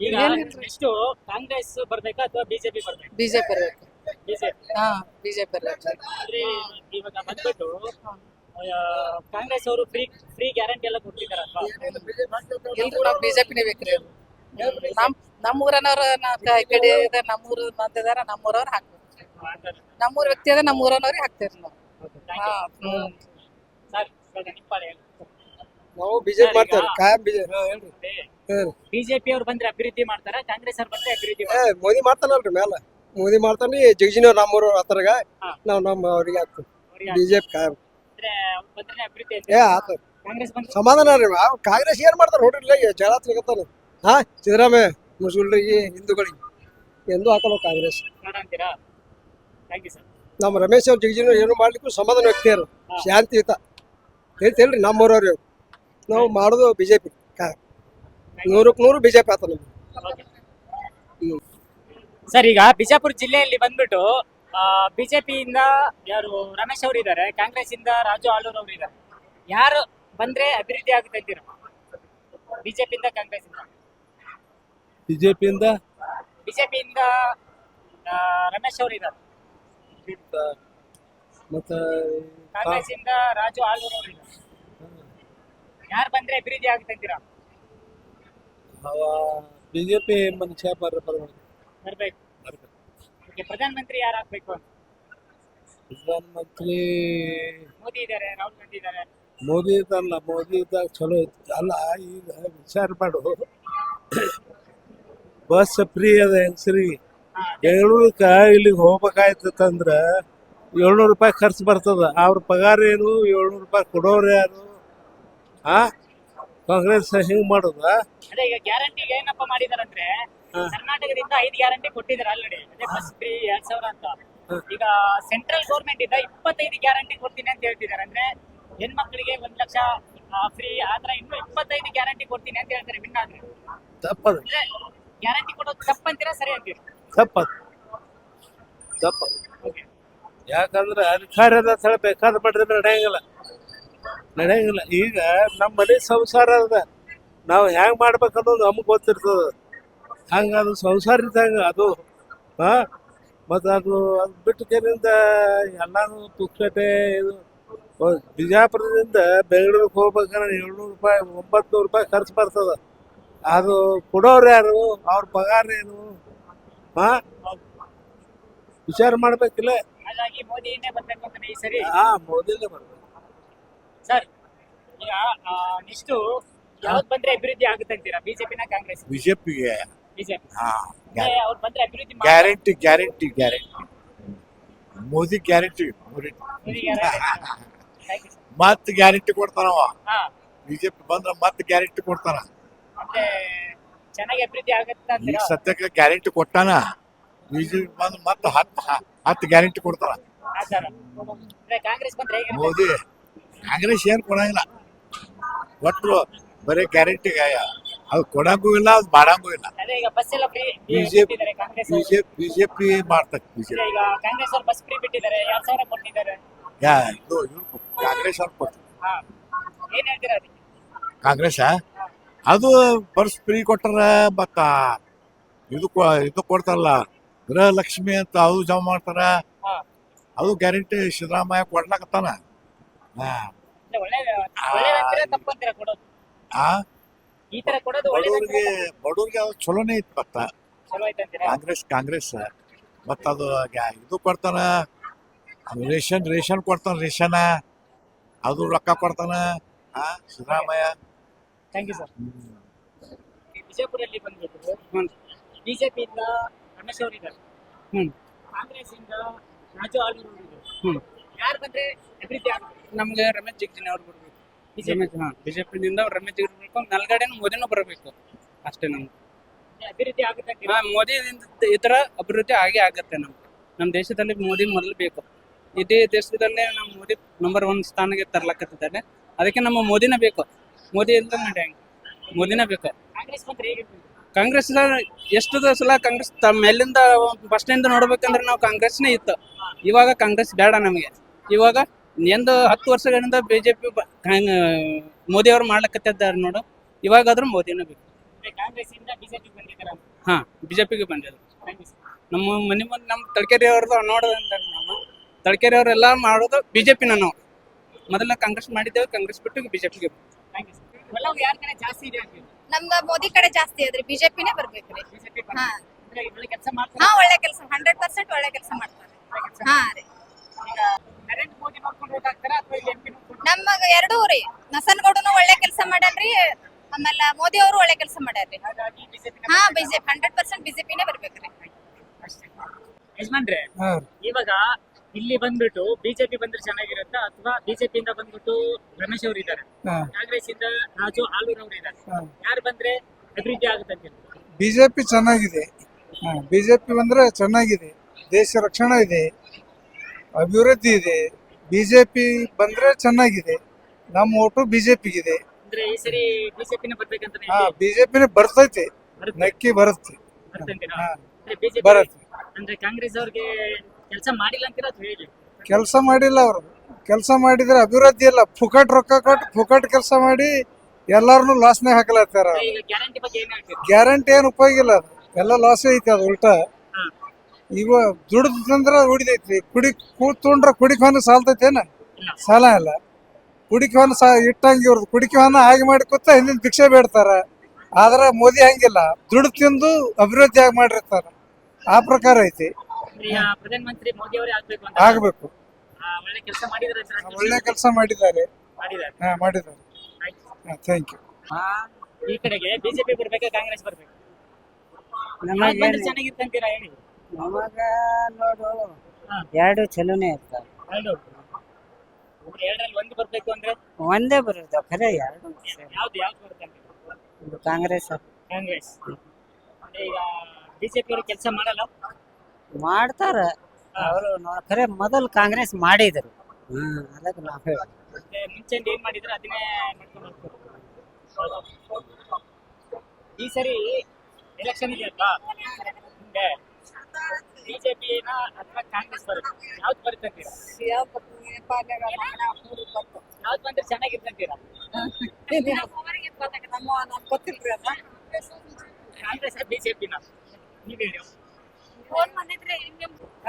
ಈಗ. ನೆಕ್ಸ್ಟ್ ಕಾಂಗ್ರೆಸ್ ಬರ್ಬೇಕಾ ಅಥವಾ ಬಿಜೆಪಿ ಬರ್ಬೇಕಾ? ಬಿಜೆಪಿ ಇರ್ಬೇಕು ಬಿಜೆಪಿ. ಹಾ ಬಿಜೆಪಿ ಇರ್ಬೇಕು ಅಂದ್ರೆ ಇವಾಗ ಬಂದ್ಬಿಟ್ಟು ಆ, ಕಾಂಗ್ರೆಸ್ ಅವರು ಫ್ರೀ ಫ್ರೀ ಗ್ಯಾರಂಟಿ ಎಲ್ಲ ಕೊಡ್ತಿದಾರಲ್ವಾ ಎಲ್ರು ನಾವು ಬಿಜೆಪಿನೇ ಬೇಕ್ರಿ ಅವ್ರು. ನಮ್ ನಮ್ಮೂರನವ್ರ ಕಡೆ ಇದೆ ನಮ್ಮೂರು ಮಂದಿದಾರ ನಮ್ಮೂರವ್ರ ಹಾಕ್ಬೇಕು. ನಮ್ಮೂರ ವ್ಯಕ್ತಿ ಅದ ನಮ್ಮ ಊರನವ್ರಿಗೆ ಹಾಕ್ತೇವ್ರಿ ನಾವು. ಹಾ ಹ್ಮ್. ಸರ್ ಇವಾಗ ನಿಮ್ಮ ಪಾಳೆ ಹೇಳಿ. ನಾವು ಬಿಜೆಪಿ ಮಾಡ್ತಾರೆ. ಕಾಯಂ ಬಿಜೆಪಿ ಬಿಜೆಪಿ ಅವ್ರು ಬಂದ್ರೆ ಅಭಿವೃದ್ಧಿ ಮಾಡ್ತಾರ? ಕಾಂಗ್ರೆಸ್ ಅವ್ರು ಬಂದ್ರೆ ಅಭಿವೃದ್ಧಿ ಏ ಮಾಡ್ತಾರ? ಮೋದಿ ಮಾಡ್ತಾನಲ್ರಿ ಮ್ಯಾಲ. ಮೋದಿ ಮಾಡ್ತಾನೆ ಜಗಜಿನ ನಮ್ಮೂರು ಹತ್ರಗ ಹಾ. ನಾವು ನಮ್ಮ ಅವ್ರಿಗೆ ಹಾಕ್ತೀವಿ. ಬಿಜೆಪಿ ಕಾಯಂ. ಅಂದ್ರೆ ಅವ್ರು ಬಂದ್ರೆ ಅಭಿವೃದ್ಧಿ ಅಂತ ಏ ಆತ. ಕಾಂಗ್ರೆಸ್ ಬಂದ್ರೆ ಸಮಾಧಾನ ರೀ ಅವ್ ಕಾಂಗ್ರೆಸ್ ಏನ್ ಮಾಡ್ತಾರ ನೋಡ್ರಿ ಇಲ್ಲ ಜಗಳ ತಿಳ್ಕೊತಾನ ಹಾ ಸಿದ್ದರಾಮಯ್ಯ ಮುಸ್ಲಿಮ್ರಿಗೆ ಹಿಂದೂಗಳಿಗೆ. ಎಂದು ಹಾಕಲ್ಲ ಕಾಂಗ್ರೆಸ್. ಬೇಡ ಅಂತೀರಾ? ಥ್ಯಾಂಕ್ ಯು ಸರ್ ನಮ್ಮ ರಮೇಶ್ ಅವ್ರು ಜಗಜಿನ ಏನು ಮಾಡ್ಲಿಕ್ಕೂ ಸಮಾಧಾನ ವ್ಯಕ್ತಿಯರು. ಶಾಂತಿಯುತ. ಹೇಳ್ತೇಳ್ರಿ ನಮ್ಮೂರವ್ರು ನಾವು ಮಾಡೋದು ಬಿಜೆಪಿ. ನೂರಕ್ಕೆ ನೂರು ಬಿಜೆಪಿ ಆತ ನಮ್ಗೆ ಸರ್ ಈಗ ಬಿಜಾಪುರ ಜಿಲ್ಲೆಯಲ್ಲಿ ಬಂದ್ಬಿಟ್ಟು ಬಿಜೆಪಿಯಿಂದ ಯಾರು ರಮೇಶ್ ಅವರು ಇದ್ದಾರೆ ಕಾಂಗ್ರೆಸ್ ಇಂದ ರಾಜು ಆಲೂರ್ ಅವರು ಇದ್ದಾರೆ ಯಾರು ಬಂದ್ರೆ ಅಭಿವೃದ್ಧಿ ಆಗುತ್ತೆ ಅಂತೀರಾ? ಬಿಜೆಪಿಯಿಂದ ಕಾಂಗ್ರೆಸ್ ಇಂದ ಬಿಜೆಪಿಯಿಂದ ಬಿಜೆಪಿಯಿಂದ ರಮೇಶ್ ಅವರು ಇದ್ದಾರೆ ಮತ್ತೆ ಕಾಂಗ್ರೆಸ್ ಇಂದ ರಾಜು ಆಲೂರ್ ಅವರು ಇದ್ದಾರೆ ಯಾರು ಬಂದ್ರೆ ಅಭಿವೃದ್ಧಿ ಆಗುತ್ತೆ ಅಂತೀರಾ? ಬಿಜೆಪಿ ಮನುಷ್ಯ ಬರ ಬರ್ಬೇಕು. ಬರ್ಬೇಕು. ಓಕೆ ಪ್ರಧಾನಮಂತ್ರಿ ಯಾರು ಆಗ್ಬೇಕು ಅಂತ? ಪ್ರಧಾನಮಂತ್ರಿ ಮೋದಿ ಇದ್ದಾರೆ ರಾಹುಲ್ ಗಾಂಧಿ ಇದ್ದಾರೆ ಮೋದಿ ಇದ್ದಲ್ಲ ಮೋದಿ ಇದ್ದಾಗ ಚಲೋ ಇತ್ತು ಅಲ್ಲ ಈಗ ವಿಚಾರ ಮಾಡು. ಬಸ್ ಫ್ರೀ ಅದ ಹೆಂಗಸ್ರಿ? ಬೆಂಗಳೂರಕ್ಕ ಇಲ್ಲಿಗೆ ಹೋಗ್ಬೇಕಾಯ್ತಂದ್ರ ಏಳ್ನೂರು ರೂಪಾಯಿ ಖರ್ಚು ಬರ್ತದ. ಅವ್ರ ಪಗಾರ ಏನು? ಏಳ್ನೂರು ರೂಪಾಯಿ ಕೊಡೋರು ಯಾರು? ಆ? ಕಾಂಗ್ರೆಸ್ ಹಿಂಗ್ ಮಾಡುದ? ಅದೇ ಈಗ ಗ್ಯಾರಂಟಿ ಏನಪ್ಪ ಮಾಡಿದಾರಂದ್ರೆ ಕರ್ನಾಟಕದಿಂದ ಐದು ಗ್ಯಾರಂಟಿ ಕೊಟ್ಟಿದ್ದಾರೆ ಆಲ್ರೆಡಿ ಅದೇ ಬಸ್ ಫ್ರೀ ಎರಡ್ ಸಾವಿರ ಅಂತ. ಈಗ ಸೆಂಟ್ರಲ್ ಗೌರ್ಮೆಂಟ್ ಇಂದ ಇಪ್ಪತ್ತೈದು ಗ್ಯಾರಂಟಿ ಕೊಡ್ತೀನಿ ಅಂತ ಹೇಳ್ತಿದ್ದಾರೆ ಅಂದ್ರೆ ಹೆಣ್ಮಕ್ಳಿಗೆ ಒಂದ್ ಲಕ್ಷ ಫ್ರೀ ಆತರ ಇನ್ನು ಇಪ್ಪತ್ತೈದು ಗ್ಯಾರಂಟಿ ಕೊಡ್ತೀನಿ ಅಂತ ಹೇಳ್ತಾರೆ ವಿನ್ ಆದ್ರೆ. ತಪ್ಪದ. ಗ್ಯಾರಂಟಿ ಕೊಡೋದು ತಪ್ಪಂತೀರಾ ಸರಿ ಅಂತೀರಾ ತಪ್ಪದು. ತಪ್ಪದು. ಯಾಕಂದ್ರೆ ಅಧಿಕಾರದ ಸ್ಥಳ ಬೇಕಾದ ಪಡೆದ್ರೆ ನಡೆಯಂಗಿಲ್ಲ. ನಡೆಯಂಗಿಲ್ಲ. ಈಗ ನಮ್ಮ ಮನೆ ಸಂಸಾರ ಅದ. ನಾವು ಹೆಂಗ್ ಮಾಡ್ಬೇಕು ಅನ್ನೋದು ನಮ್ಗೆ ಗೊತ್ತಿರ್ತದ. ಹಂಗ ಅದು ಸಂಸಾರ ಇದ್ದಂಗ ಅದು ಹಾ? ಮತ್ತು ಅದು ಅದು ಬಿಟ್ಟು ಕೇರಿಂದ ಎಲ್ಲಾನು ಪುಕ್ಕಟೆ ಇದು ಬಿಜಾಪುರದಿಂದ ಬೆಂಗಳೂರಿಗೆ ಹೋಗ್ಬೇಕಾದ್ರೆ ಏಳ್ನೂರು ರೂಪಾಯಿ ಒಂಬತ್ತು ನೂರು ರೂಪಾಯಿ ಖರ್ಚು ಬರ್ತದೆ. ಅದು ಕೊಡೋರು ಯಾರು? ಅವ್ರ ಪಗಾರ ಏನು? ಹಾ? ವಿಚಾರ ಮಾಡ್ಬೇಕಿಲ್ಲ? ಹಾ ಮೋದಿನೇ ಬರ್ಬೇಕು. ಸರ್ ಈಗ ನೆಕ್ಸ್ಟ್ ಯಾವ್ದು ಬಂದ್ರೆ ಅಭಿವೃದ್ಧಿ ಆಗುತ್ತೆ ಅಂತೀರಾ? ಬಿಜೆಪಿನ ಕಾಂಗ್ರೆಸ್? ಬಿಜೆಪಿಗೆ ಬಿಜೆಪಿ. ಅವ್ರು ಬಂದ್ರೆ ಅಭಿವೃದ್ಧಿ. Guarantee guarantee guarantee. Modi guarantee Modi. Guarantee. Guarantee. Thank you, sir. Guarantee ಕೊಡ್ತಾನವ. ಹಾ. ಬಿಜೆಪಿ ಬಂದ್ರ ಮತ್ ಗ್ಯಾರಂಟಿ ಕೊಡ್ತಾನ. ಮತ್ತೆ ಚೆನ್ನಾಗಿ ಅಭಿವೃದ್ಧಿ ಆಗುತ್ತೆ ಈಗ ಅಂತೀರಾ ಸದ್ಯಕ್ಕೆ ಗ್ಯಾರಂಟಿ ಕೊಟ್ಟಾನ? ಬಿಜೆಪಿ ಬಂದ್ರ ಮತ್ ಹತ್ತು ಹತ್ತು ಗ್ಯಾರಂಟಿ ಕೊಡ್ತಾನ. ಆ ಥರ. ಅಂದ್ರೆ ಕಾಂಗ್ರೆಸ್ ಬಂದ್ರೆ ಹೇಗಿರುತ್ತೆ ಮೋದಿ ಕಾಂಗ್ರೆಸ್ ಏನು ಕೊಡಂಗಿಲ್ಲ. ಒಟ್ಟು ಬರೀ ಗ್ಯಾರಂಟಿ ಅದು ಕೊಡಂಗೂ ಇಲ್ಲ ಅದು ಮಾಡಂಗೂ ಇಲ್ಲ. ಬಿಜೆಪಿ ಬಿಜೆಪಿ ಯಾ ಇದು ಇವ್ರು ಕಾಂಗ್ರೆಸ್ ಅವ್ರು ಕಾಂಗ್ರೆಸ್ ಅದು ಬರ್ಸ್ ಫ್ರೀ ಕೊಟ್ಟಾರ ಮತ್ತ ಇದು ಇದು ಕೊಡ್ತಾರಲ್ಲ ಗೃಹಲಕ್ಷ್ಮಿ ಅಂತ ಅದು ಜಮಾ ಮಾಡ್ತಾರ. ಅದು ಗ್ಯಾರಂಟಿ ಸಿದ್ದರಾಮಯ್ಯ ಕೊಡ್ಲಾಕತ್ತಾನ. ಈ ತರ ಕೊಡೋದು ಬಡವ್ರಿಗೆ ಬಡವ್ರಿಗೆ ಅದು ಚಲೋನೇ ಇತ್ತು ಐತಂತೀರಾ ಕಾಂಗ್ರೆಸ್ ಕಾಂಗ್ರೆಸ್. ಮತ್ತ ಅದು ಗ್ಯಾ- ಇದು ಕೊಡ್ತಾನ. ರೇಷನ್ ರೇಷನ್ ಕೊಡ್ತಾನ ರೇಷನ್. ಅದು ರೊಕ್ಕ ಕೊಡ್ತಾನ. ಆ ಸಿದ್ದರಾಮಯ್ಯ. Thank you sir. ಬಿಜಾಪುರಲ್ಲಿ ಬಂದ್ಬಿಟ್ಟು ಬಿಜೆಪಿಯಿಂದ ರಮೇಶ್ ಅವರಿದ್ದಾರೆ. ಹ್ಮ್. ಕಾಂಗ್ರೆಸ್ ಇಂದ ರಾಜು ಆಲೂರು ಅವರು ಇದ್ದಾರೆ. ಹ್ಮ್. ಯಾರು ಬಂದ್ರೆ ಅಭಿವೃದ್ಧಿ ಆಗುತ್ತೆ. ನಮ್ಗೆ ರಮೇಶ್ ಜಿಗ್ಜಿನಿ ಅವ್ರು ಬರ್ಬೇಕು. ಬಿಜೆಪಿ. ರಮೇಶ್ ಹಾ ಬಿಜೆಪಿನಿಂದ ರಮೇಶ್ ಜಿಗ್ಜಿ ಬರ್ಬೇಕು ನಲ್ಗಡೆನು ಮೋದಿನೂ ಬರಬೇಕು. ಅಷ್ಟೇ ನಮ್ಗೆ ಅಭಿವೃದ್ಧಿ ಆಗುತ್ತೆ ಅಂತೀರಾ? ಹಾ ಮೋದಿಯಿಂದ ಈ ತರ ಅಭಿವೃದ್ಧಿ ಆಗೇ ಆಗತ್ತೆ ನಮ್ಗೆ. ನಮ್ಮ ದೇಶದಲ್ಲಿ ಮೋದಿ ಮೊದಲು ಬೇಕು. ಇದೇ ದೇಶದಲ್ಲೇ ನಮ್ಮ ಮೋದಿ ನಂಬರ್ ಒನ್ ಸ್ಥಾನಕ್ಕೆ ತರ್ಲಕತ್ತಿದ್ದಾರೆ ಅದಕ್ಕೆ ನಮ್ಮ ಮೋದಿನ ಬೇಕು. ಮೋದಿ ಅಂತ ನಡೆಯಂಗ. ಮೋದಿನ ಬೇಕು. ಕಾಂಗ್ರೆಸ್ ಬಂದ್ರೆ ಹೇಗಿರ್ತದೆ ಕಾಂಗ್ರೆಸ್ ಎಷ್ಟು ಸಲ ಕಾಂಗ್ರೆಸ್ ತಮ್ಮ ಎಲ್ಲಿಂದ ಫಸ್ಟ್ ಇಂದ ನೋಡ್ಬೇಕಂದ್ರೆ ನಾವು ಕಾಂಗ್ರೆಸ್ನೇ ಇತ್ತು. ಇವಾಗ ಕಾಂಗ್ರೆಸ್ ಬೇಡ ನಮಗೆ. ಇವಾಗ ಎಂದು ಹತ್ತು ವರ್ಷಗಳಿಂದ ಬಿಜೆಪಿ ಮೋದಿ ಅವರು ಮಾಡ್ಲಕತ್ತಿದ್ದಾರೆ ನೋಡು. ಇವಾಗಾದ್ರೂ ಮೋದಿನ ಬೇಕು. ಹಾ ಬಿಜೆಪಿಗೆ ಬಂದಿದ್ರು. ನಮ್ಮ ಮನೆ ಮುಂದೆ ನಮ್ಮ ತಳಕೆರೆ ಅವ್ರದ್ದು ನೋಡೋದಂತ ನಾವು. ತಳಕೆರೆ ಅವರೆಲ್ಲ ಮಾಡೋದು ಬಿಜೆಪಿನ ನಾವು. ಮೊದಲ ಕಾಂಗ್ರೆಸ್ ಮಾಡಿದ್ದೇವೆ ಕಾಂಗ್ರೆಸ್ ಬಿಟ್ಟು ಬಿಜೆಪಿಗೆ ನಮ್ದ ಮೋದಿ ಕಡೆ ಜಾಸ್ತಿ ಆದ್ರೆ ಬಿಜೆಪಿನೇ ಬರ್ಬೇಕ್ರಿ ಬಿಜೆಪಿ ಹಾ. ಅಂದ್ರೆ ಒಳ್ಳೆ ಕೆಲಸ ಮಾಡ್ತಾರೆ. ಹಾ ಒಳ್ಳೆ ಕೆಲಸ ಹಂಡ್ರೆಡ್ ಪರ್ಸೆಂಟ್ ಒಳ್ಳೆ ಕೆಲಸ ಮಾಡ್ತಾರೆ. ಹಾ ರೀ. ನಮಗ ಎರಡೂ ರೀ ನಸನ್ಗೌಡನು ಒಳ್ಳೆ ಕೆಲಸ ಮಾಡ್ಯಾನ್ರಿ ಆಮೇಲೆ ಮೋದಿ ಅವರು ಒಳ್ಳೆ ಕೆಲಸ ಮಾಡ್ಯಾರ್ರಿ. ಹಾಗಾಗಿ ಬಿಜೆಪಿ ಹಾ ಬಿಜೆಪಿ ಹಂಡ್ರೆಡ್ ಪರ್ಸೆಂಟ್ ಬಿಜೆಪಿನೇ ಬರ್ಬೇಕ್ರಿ. ಯಜಮಾನ್ರೆ ಇವಾಗ ಇಲ್ಲಿ ಬಂದ್ಬಿಟ್ಟು ಬಿಜೆಪಿ ಬಂದ್ರೆ ಚೆನ್ನಾಗಿರುತ್ತ ಅಥವಾ ಬಿಜೆಪಿಯಿಂದ ಬಂದ್ಬಿಟ್ಟು ರಮೇಶ್ ಅವರು ಇದ್ದಾರೆ? ಕಾಂಗ್ರೆಸ್ ಇಂದ ರಾಜು ಆಲೂರ್ ಅವರು ಇದ್ದಾರೆ. ಯಾರು ಬಂದ್ರೆ ಅಭಿವೃದ್ಧಿ ಆಗುತ್ತೆ ಬಿಜೆಪಿ ಚೆನ್ನಾಗಿದೆ. ಬಿಜೆಪಿ ಬಂದ್ರೆ ಚೆನ್ನಾಗಿದೆ. ದೇಶ ರಕ್ಷಣಾ ಇದೆ. ಅಭಿವೃದ್ಧಿ ಇದೆ. ಬಿಜೆಪಿ ಬಂದ್ರೆ ಚೆನ್ನಾಗಿದೆ. ನಮ್ಮ ಓಟು ಬಿಜೆಪಿಗಿದೆ. ಅಂದ್ರೆ ಈ ಸರಿ ಬಿಜೆಪಿನ ಬರ್ಬೇಕಂತ ಹಾ ಬಿಜೆಪಿನೇ ಬರ್ತೈತೆ. ನಕ್ಕಿ ಬರುತ್ತೆ. ಬರತ್ತೆ ಹಾ, ಅಂದ್ರೆ ಬಿಜೆಪಿ ಬರುತ್ತೆ. ಅಂದ್ರೆ ಕಾಂಗ್ರೆಸ್ ಅವ್ರಿಗೆ ಕೆಲಸ ಮಾಡಿಲ್ಲ ಅಂತೀರಾ ಅಥವಾ ಹೇಗೆ? ಕೆಲಸ ಮಾಡಿಲ್ಲ ಅವರು. ಕೆಲಸ ಮಾಡಿದ್ರೆ ಅಭಿವೃದ್ಧಿ ಇಲ್ಲ ಫುಕಟ್ ರೊಕ್ಕ ಕೊಟ್ಟು ಫುಕಟ್ ಕೆಲಸ ಮಾಡಿ ಎಲ್ಲಾರನು ಲಾಸ್ನೇ ಹಾಕಲತ್ತಾರ ಈಗ ಗ್ಯಾರಂಟಿ ಬಗ್ಗೆ ಏನ್ ಹೇಳ್ತೀರಾ ಗ್ಯಾರಂಟಿ ಏನು ಉಪಯೋಗ ಇಲ್ಲ ಅದು. ಎಲ್ಲ ಲಾಸ್ ಐತಿ ಅದು ಉಲ್ಟಾ. ಈಗ ದುಡ್ದಂದ್ರ ತಂದ್ರ ಉಳಿದೈತಿ ಕುಡಿ ಕೂತ್ಕೊಂಡ್ರ ಕುಡಿಕೋನ ಸಾಲ್ತೈತೇನ? ಇಲ್ಲ. ಸಾಲ ಅಲ್ಲ ಕುಡಿಕೋನ ಸಾ ಇಟ್ಟಂಗೆ ಇವ್ರದ್ದು ಕುಡಿಕೋನ ಹಾಗೆ ಮಾಡಿ ಕೂತ ಹಿಂದಿನ ಭಿಕ್ಷೆ ಬೇಡ್ತಾರ. ಆದ್ರ ಮೋದಿ ಹಂಗಿಲ್ಲ. ದುಡ್ಡು ತಿಂದು ಅಭಿವೃದ್ಧಿ ಆಗಿ ಮಾಡಿರ್ತಾರ. ಆ ಪ್ರಕಾರ ಐತಿ. ಪ್ರಧಾನಮಂತ್ರಿ ಮೋದಿ ಅವರೇ ಆಗ್ಬೇಕು ಅಂತ. ಆಗ್ಬೇಕು. ಆ, ಒಳ್ಳೆ ಕೆಲಸ ಮಾಡಿದ್ರೆ ಒಳ್ಳೆ ಕೆಲಸ ಮಾಡಿದ್ದಾರೆ. ಮಾಡಿದ್ದಾರೆ. ಹಾ ಮಾಡಿದ್ದಾರೆ. ಹಾ ಥ್ಯಾಂಕ್ ಯು ಈ ಕಡೆಗೆ ಬಿಜೆಪಿ ಬರ್ಬೇಕಾ ಕಾಂಗ್ರೆಸ್ ಬರ್ಬೇಕು? ಚೆನ್ನಾಗಿರ್ತಂತೀರಾ ಹೇಳಿ. ನಮಗ ನೋಡು. ಎರಡು ಚಲೋನೇ ಇರ್ತಾವ. ಎರಡು. ಒಬ್ರು ಎರಡರಲ್ಲಿ ಒಂದು ಬರ್ಬೇಕು ಅಂದ್ರೆ? ಒಂದೇ ಬರೋದು ಖರೆ ಎರಡು ಯಾವ್ದು ಯಾವ್ದು ಬರುತ್ತೆ ಅಂತ ಇದು ಕಾಂಗ್ರೆಸ್. ಕಾಂಗ್ರೆಸ್. ಅಂದ್ರೆ ಈಗ ಬಿಜೆಪಿ ಅವರು ಕೆಲಸ ಮಾಡಲ್ಲ? ಮಾಡ್ತಾರ. ಅವರು ಖರೆ ಮೊದಲು ಕಾಂಗ್ರೆಸ್ ಮಾಡಿದ್ರು. ಹ್ಮ್ ಅದಕ್ಕೆ ನಾವು ಹೇಳಿ ಮತ್ತೆ ಮುಂಚೆಂದ ಏನ್ ಮಾಡಿದ್ರೆ? ಅದನ್ನೇ ಮಾಡ್ಕೊಂಡು ಹೋಗ್ತಾರೆ ಈ ಸರಿ ಎಲೆಕ್ಷನ್ ಇದೆ ಅಲ್ವಾ? ಬಿಜೆಪಿನ ಅಥವಾ ಕಾಂಗ್ರೆಸ್ ಬರುತ್ತೆ? ಯಾವ್ದು ಬರುತ್ತೆ ಅಂತೀರಾ ಬಂದ್ರೆ ಕಾಂಗ್ರೆಸ್ ಬಿಜೆಪಿನ? ಹೇಳಿ.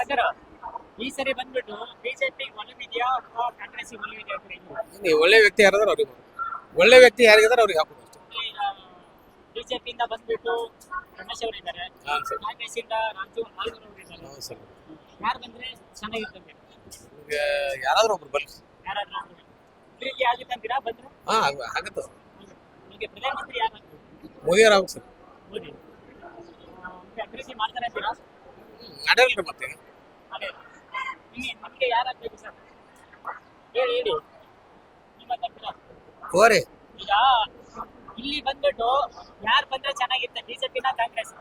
ಅದರ ಈ ಸರಿ ಬಂದ್ಬಿಟ್ಟು ಬಿಜೆಪಿ ಒಲವಿದೆಯಾ ಅಥವಾ ಕಾಂಗ್ರೆಸ್ ಒಲವಿದೆಯಾ ಒಳ್ಳೆ ವ್ಯಕ್ತಿ ಯಾರಾದ್ರೂ ಅವ್ರಿಗೆ ಒಳ್ಳೆ ವ್ಯಕ್ತಿ ಯಾರಿಗಾದ್ರೆ ಅವ್ರಿಗೆ ಈಗ ಬಿಜೆಪಿಯಿಂದ ಬಂದ್ಬಿಟ್ಟು ರಮೇಶ್ ಅವರು ಇದ್ದಾರೆ ಹಾಂ ಸರ್. ಕಾಂಗ್ರೆಸ್ ಇಂದ ರಾಜು ಆಲ್ಗೂರ್ ಅವರು ಇದ್ದಾರೆ ಹೌದು ಸರ್. ಯಾರು ಬಂದ್ರೆ ಚೆನ್ನಾಗಿರ್ತಂತೆ ನಿಮಗೆ ಯಾರಾದ್ರೂ ಒಬ್ರು ಬನ್ನಿ. ಯಾರಾದ್ರೂ ಒಬ್ರು. ಆಗುತ್ತೆ ಅಂತೀರಾ ಬಂದ್ರೆ? ಹಾ ಆಗುತ್ತೆ. ಸರ್ ನಿಮಗೆ ಪ್ರಧಾನಮಂತ್ರಿ ಯಾರು ಮೋದಿ ಅವ್ರು ಆಗ್ಬೇಕು ಸರ್. ಮೋದಿ. ಆ, ಮತ್ತೆ ಅಭಿವೃದ್ಧಿ ಮಾಡ್ತಾರೆ ಅಂತೀರಾ? ನಡೆಯಲ್ರಿ ಮತ್ತೆ. ಅದೇ. ನಿಮಗೆ ನಮಗೆ ಯಾರಾಗಬೇಕು ಸರ್? ಹೇಳಿ ಹೇಳಿ. ನಿಮ್ಮ ತಪ್ಪಿಲ್ಲ ಹೋರಿ ಈಗ ಇಲ್ಲಿ ಬಂದ್ಬಿಟ್ಟು ಯಾರು ಬಂದ್ರೆ ಚೆನ್ನಾಗಿರುತ್ತೆ? ಬಿಜೆಪಿನ ಕಾಂಗ್ರೆಸ್.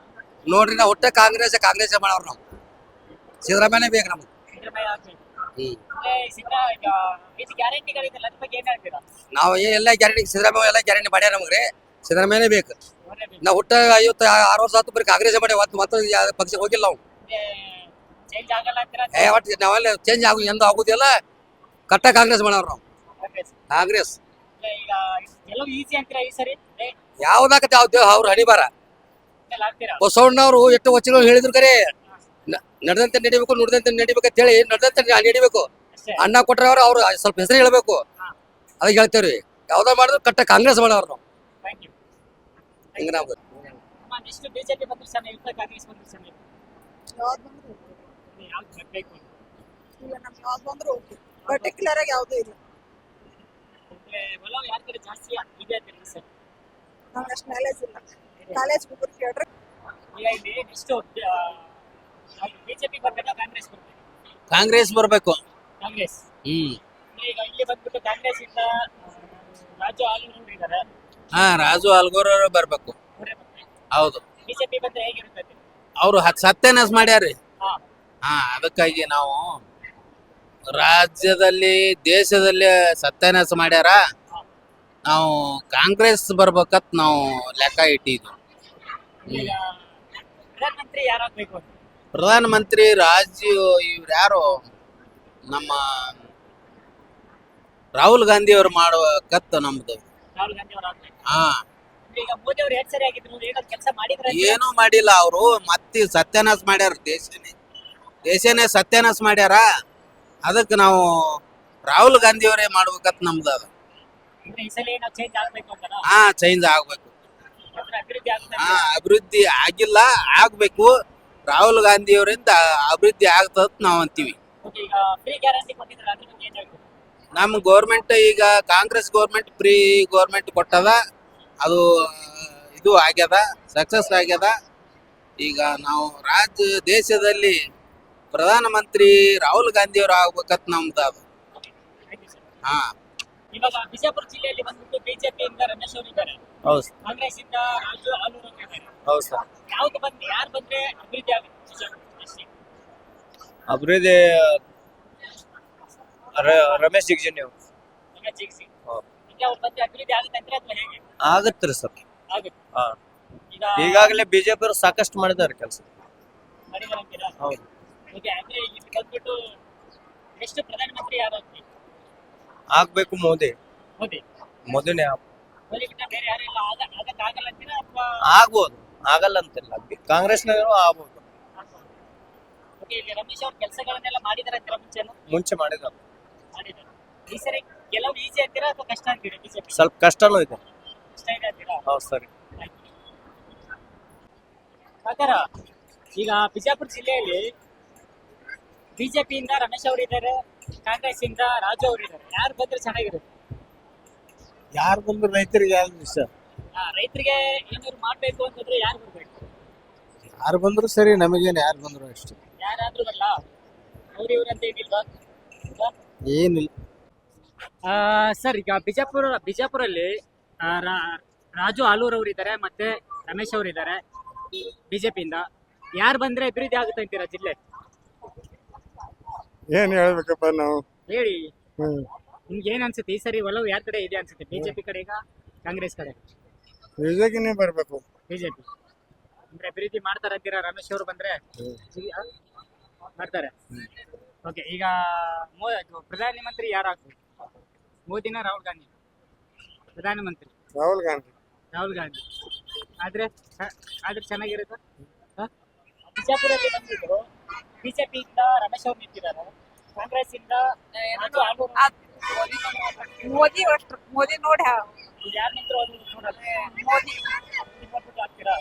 ನೋಡ್ರಿ ನಾವು ಒಟ್ಟೆ ಕಾಂಗ್ರೆಸ್ ಕಾಂಗ್ರೆಸ್ ಮಾಡೋರು ನಾವು. ಸಿದ್ದರಾಮಯ್ಯ ಬೇಕು ನಮ್ಗೆ. ಸಿದ್ದರಾಮಯ್ಯ ಅದ್ರ ಬಗ್ಗೆ ಏನ್ ಹೇಳ್ತೀರಾ? ನಾವು ಎಲ್ಲ ಗ್ಯಾರಂಟಿ ಸಿದ್ದರಾಮಯ್ಯ ಎಲ್ಲ ಗ್ಯಾರಂಟಿ ಮಾಡ್ಯಾರ ನಮ್ಗೆ ಸಿದ್ದರಾಮಯ್ಯನೇ ಬೇಕು. ನಾವು ಹುಟ್ಟ ಐವತ್ತು ಆರು ವರ್ಷ ಹತ್ತು ಬರೀ ಕಾಂಗ್ರೆಸ್ ಮಾಡಿ ಮತ್ತೆ ಪಕ್ಷ ಪಕ್ಷಕ್ಕೆ ಹೋಗಿಲ್ಲ ನಾವು. ಚೇಂಜ್ ಆಗಲ್ಲ ಅಂತೀರಾ? ಏ ಒಟ್ಟು ನಾವೆಲ್ಲ ಚೇಂಜ್ ಆಗು ಎಂದು ಆಗುದಿಲ್ಲ. ಕಟ್ಟ ಕಾಂಗ್ರೆಸ್ ಮಾಡೋರು ನಾವು. ಕಾಂಗ್ರೆಸ್. ಈಗ ಎಲ್ಲವೂ ಈಸಿ ಅಂತೀರಾ ಈ ಸರಿ? ಯಾವ್ದಾಗತ್ತೆ ಯಾವ್ದು ಅವ್ರು ಹಣಿಬಾರ ಎಲ್ಲ ಆಗ್ತೀರಾ ಬಸವಣ್ಣವ್ರು ಎಷ್ಟು ವಚನ ಹೇಳಿದ್ರು ಕರೆ. ನ- ನಡೆದಂತೆ ನಡಿಬೇಕು ನುಡಿದಂತೆ ನಡಿಬೇಕು ಅಂತ ಹೇಳಿ ನಡೆದಂತೆ ನಡಿಬೇಕು. ಅಷ್ಟೇ. ಅಣ್ಣ ಕೊಟ್ರವ್ರು ಅವ್ರು ಸ್ವಲ್ಪ ಹೆಸರು ಹೇಳಬೇಕು. ಹಾ. ಅದಕ್ಕೆ ಹೇಳ್ತೇವ್ರಿ. ಯಾವ್ದಾರ ಮಾಡಿದ್ರು ಕಟ್ಟ ಕಾಂಗ್ರೆಸ್ ಮಾಡೋರು ನಾವು ಥ್ಯಾಂಕ್ ಯು ಹಿಂಗ ನಾವು ನೆಕ್ಸ್ಟ್ ಬಿಜೆಪಿ ಬಂದ್ರೆ ಚೆನ್ನಾಗಿರುತ್ತೆ ಕಾಂಗ್ರೆಸ್ ಬಂದ್ರೆ ಚೆನ್ನಾಗಿರುತ್ತೆ ಯಾವ್ದು ಬಂದ್ರು? ಪರ್ಟಿಕ್ಯುಲರ್ ಆಗಿ ಯಾವ್ದು ಇಲ್ಲ. ನಮ್ಗೆ ಅಷ್ಟು ನಾಲೆಜ್ ಇಲ್ಲ. ಕಾಲೇಜ್ ಹುಡುಗರು ಕೇಳ್ರೆ. ಕಾಂಗ್ರೆಸ್ ಬರ್ಬೇಕು? ಕಾಂಗ್ರೆಸ್ ಹ್ಮ್. ಹಾ ರಾಜು ಅಲ್ಗೋರ್ ಬರ್ಬೇಕು. ಬರ್ಬೇಕು ಹೌದು. ಬಿಜೆಪಿ ಬಂದ್ರೆ ಹೇಗಿರುತ್ತೆ ಅವ್ರು ಹತ್ ಸತ್ಯನಾಶ ಮಾಡ್ಯಾರ್ರಿ. ಹಾ. ಹಾ ಅದಕ್ಕಾಗಿ ನಾವು ರಾಜ್ಯದಲ್ಲಿ ದೇಶದಲ್ಲಿ ಸತ್ಯನಾಶ ಮಾಡ್ಯಾರ. ನಾವು ಕಾಂಗ್ರೆಸ್ ಬರ್ಬೇಕತ್ ನಾವು ಲೆಕ್ಕ ಇಟ್ಟಿದ್ವಿ. ಪ್ರಧಾನಮಂತ್ರಿ ಯಾರಾಗ್ಬೇಕು ಪ್ರಧಾನ ಮಂತ್ರಿ ರಾಜ್ಯ ಇವ್ರು ಯಾರು? ನಮ್ಮ ರಾಹುಲ್ ಗಾಂಧಿ ಅವ್ರು ಮಾಡುವ ಕತ್ತು ನಮ್ದು. ರಾಹುಲ್ ಗಾಂಧಿ ಅವ್ರು ಹಾ. ಈಗ ಮೋದಿ ಅವ್ರು ಎರಡ್ ಸರಿ ಆಗಿದ್ರು? ಏನಾದ್ರು ಕೆಲಸ ಮಾಡಿದ್ರೆ ಏನೂ ಮಾಡಿಲ್ಲ ಅವರು. ಮತ್ತೆ ಸತ್ಯನಾಶ ಮಾಡ್ಯಾರ ದೇಶನೇ. ದೇಶನೇ ಸತ್ಯನಾಶ ಮಾಡ್ಯಾರ. ಅದಕ್ಕೆ ನಾವು ರಾಹುಲ್ ಗಾಂಧಿ ಅವರೇ ಮಾಡ್ಬೇಕತ್ ನಮ್ದು ಅದು. ಹಾ ಚೇಂಜ್ ಆಗ್ಬೇಕು. ಹಾ ಅಭಿವೃದ್ಧಿ ಆಗಿಲ್ಲ ಆಗ್ಬೇಕು. ರಾಹುಲ್ ಗಾಂಧಿ ಅವರಿಂದ ಅಭಿವೃದ್ಧಿ ಆಗ್ತದ ನಾವು ಅಂತೀವಿ. ನಮ್ಮ ಗೌರ್ಮೆಂಟ್ ಈಗ ಕಾಂಗ್ರೆಸ್ ಗೌರ್ಮೆಂಟ್ ಫ್ರೀ ಗೌರ್ಮೆಂಟ್ ಕೊಟ್ಟದ. ಅದು ಇದು ಆಗ್ಯದ ಸಕ್ಸಸ್ ಆಗ್ಯದ. ಈಗ ನಾವು ರಾಜ್ಯ ದೇಶದಲ್ಲಿ ಪ್ರಧಾನಮಂತ್ರಿ ರಾಹುಲ್ ಗಾಂಧಿ ಅವರು ಆಗ್ಬೇಕತ್ ನಮ್ದು ಅದು. ಹಾ. ಇವಾಗ ಬಿಜಾಪುರ ಜಿಲ್ಲೆಯಲ್ಲಿ ಬಂದ್ಬಿಟ್ಟು ಬಿಜೆಪಿ ಇಂದ ರಮೇಶ್ ಅವರು ಇದ್ದಾರೆ. ಹೌದು ಕಾಂಗ್ರೆಸ್ ಇಂದ ರಾಜು ಆಲೂರು ಅವರು ಇದ್ದಾರೆ. ಹೌದು ಸರ್ ಯಾವ್ದು ಬಂದ್ರೆ ಯಾರು ಬಂದ್ರೆ ಅಭಿವೃದ್ಧಿ ಆಗುತ್ತೆ ಬಿಜಾಪುರ ಅಭಿವೃದ್ಧಿ ರಮೇಶ್ ಜಿಗ್ಜಿನಿ ಈಗ ಜಿಗ್ಸಿ ಈಗ ಅವ್ರು ಬಂದ್ರೆ ಅಭಿವೃದ್ಧಿ ಆಗುತ್ತೆ ಅಂದ್ರೆ ಅಥವಾ ಹೇಗೆ? ಆಗತ್ರಿ ಸರ್ ಆಗುತ್ತೆ. ಹಾ. ಈಗ ಈಗಾಗಲೇ ಬಿಜೆಪಿ ಸಾಕಷ್ಟು ಕೆಲಸ ಮಾಡಿದಾರೆ ಅಂತೀರಾ? ಹೌದು. ನೆಕ್ಸ್ಟ್ ಪ್ರಧಾನಮಂತ್ರಿ ಯಾರಾಗ್ಲಿ? ಆಗ್ಬೇಕು ಮೋದಿ. ಮೋದಿ? ಮೋದಿನೇ ಬೇರೆ ಯಾರು ಆಗ ಆಗಲ್ಲ ಅಂತೀರಾ ಅಥವಾ ಆಗ್ಬೋದು. ಆಗಲ್ಲ ಅಂತಿಲ್ಲ. ಕಾಂಗ್ರೆಸ್ನವರು ಆಗ್ಬೋದು. ಓಕೆ ಇಲ್ಲಿ ರಮೇಶ್ ಅವ್ರ ಕೆಲಸಗಳನ್ನೆಲ್ಲ ಮಾಡಿದಾರೆ ಅಂತೀರಾ ಮುಂಚೆನು? ಮುಂಚೆ ಮಾಡಿದ್ರು. ಮಾಡಿದ್ದಾರೆ ಈ ಸರಿ ಕೆಲವು ಈಸಿ ಅಂತೀರಾ ಅಥವಾ ಕಷ್ಟ ಅಂತೀರಾ ಬಿಜೆಪಿ ಸ್ವಲ್ಪ ಕಷ್ಟನೂ ಇದೆ. ಕಷ್ಟ ಇದೆ ಅಂತೀರಾ? ಹೌದು ಸರಿ. ಪ್ರಕಾರ ಈಗ ಬಿಜಾಪುರ ಜಿಲ್ಲೆಯಲ್ಲಿ ಬಿಜೆಪಿಯಿಂದ ರಮೇಶ್ ಅವರು ಇದ್ದಾರೆ ಕಾಂಗ್ರೆಸ್ ಇಂದ ರಾಜು ಅವರು ಇದ್ದಾರೆ ಯಾರು ಬಂದ್ರೆ ಚೆನ್ನಾಗಿರುತ್ತೆ? ಯಾರು ಬಂದ್ರು ರೈತರಿಗೆ ಯಾರು ಸರ್ ಆ, ರೈತರಿಗೆ ಏನಾದ್ರು ಮಾಡ್ಬೇಕು ಅಂತಂದ್ರೆ ಯಾರು ಬರ್ಬೇಕು? ಯಾರು ಬಂದ್ರು ಸರಿ ನಮಗೇನು ಯಾರು ಬಂದ್ರು ಅಷ್ಟೇ. ಯಾರಾದ್ರೂ ಬರಲ್ಲ ಅವ್ರು ಇವ್ರಂತ ಅಂತ ಏನಿಲ್ವಾ? ಇಲ್ವಾ? ಏನಿಲ್ಲ. ಆ, ಸರ್ ಈಗ ಬಿಜಾಪುರ ಬಿಜಾಪುರಲ್ಲಿ ಆ, ರಾ- ರಾಜು ಆಲೂರ್ ಅವರು ಇದ್ದಾರೆ ಮತ್ತೆ ರಮೇಶ್ ಅವರು ಇದ್ದಾರೆ ಬಿಜೆಪಿಯಿಂದ. ಯಾರು ಬಂದ್ರೆ ಅಭಿವೃದ್ಧಿ ಆಗುತ್ತೆ ಅಂತೀರಾ ಜಿಲ್ಲೆ? ಏನ್ ಹೇಳ್ಬೇಕಪ್ಪ ನಾವು? ಹೇಳಿ. ಹ್ಮ್ ನಿಮ್ಗೆ ಏನ್ ಅನ್ಸುತ್ತೆ? ಈ ಸರಿ ಒಲವು ಯಾರ ಕಡೆ ಇದೆ ಅನ್ಸುತ್ತೆ? ಬಿಜೆಪಿ ಕಡೆ ಈಗ ಕಾಂಗ್ರೆಸ್ ಕಡೆ? ಬಿಜೆಪಿನೇ ಬರ್ಬೇಕು. ಬಿಜೆಪಿ. ಅಂದ್ರೆ ಅಭಿವೃದ್ಧಿ ಮಾಡ್ತಾರೆ ಅಂತೀರಾ ರಮೇಶ್ ಅವರು ಬಂದ್ರೆ? ಈ- ಆ? ಮಾಡ್ತಾರೆ. ಓಕೆ ಈಗ ಮೋ ಪ್ರಧಾನಿ ಮಂತ್ರಿ ಯಾರಾಗ್ಬೇಕು ಮೋದಿನ ರಾಹುಲ್ ಗಾಂಧಿ? ಪ್ರಧಾನಮಂತ್ರಿ. ರಾಹುಲ್ ಗಾಂಧಿ. ರಾಹುಲ್ ಗಾಂಧಿ. ಆದ್ರೆ ಹ, ಆದ್ರೆ ಚೆನ್ನಾಗಿರುತ್ತ? ಬಿಜಾಪುರಲ್ಲಿ ಬಂದ್ಬಿಟ್ಟು ಬಿಜೆಪಿಯಿಂದ ರಮೇಶ್ ಅವ್ರು ನಿಂತಿದ್ದಾರೆ. ಕಾಂಗ್ರೆಸ್ ಇಂದ ಮೋದಿ ಅಷ್ಟು ಮೋದಿ ನೋಡಿ ಯಾರು ನಿಂತರು ಅದು ನೋಡಲ್ಲ. ಮೋದಿ. ನಿಮ್ಮೊಟ್ಟಿಗೆ ಆಗ್ತೀರಾ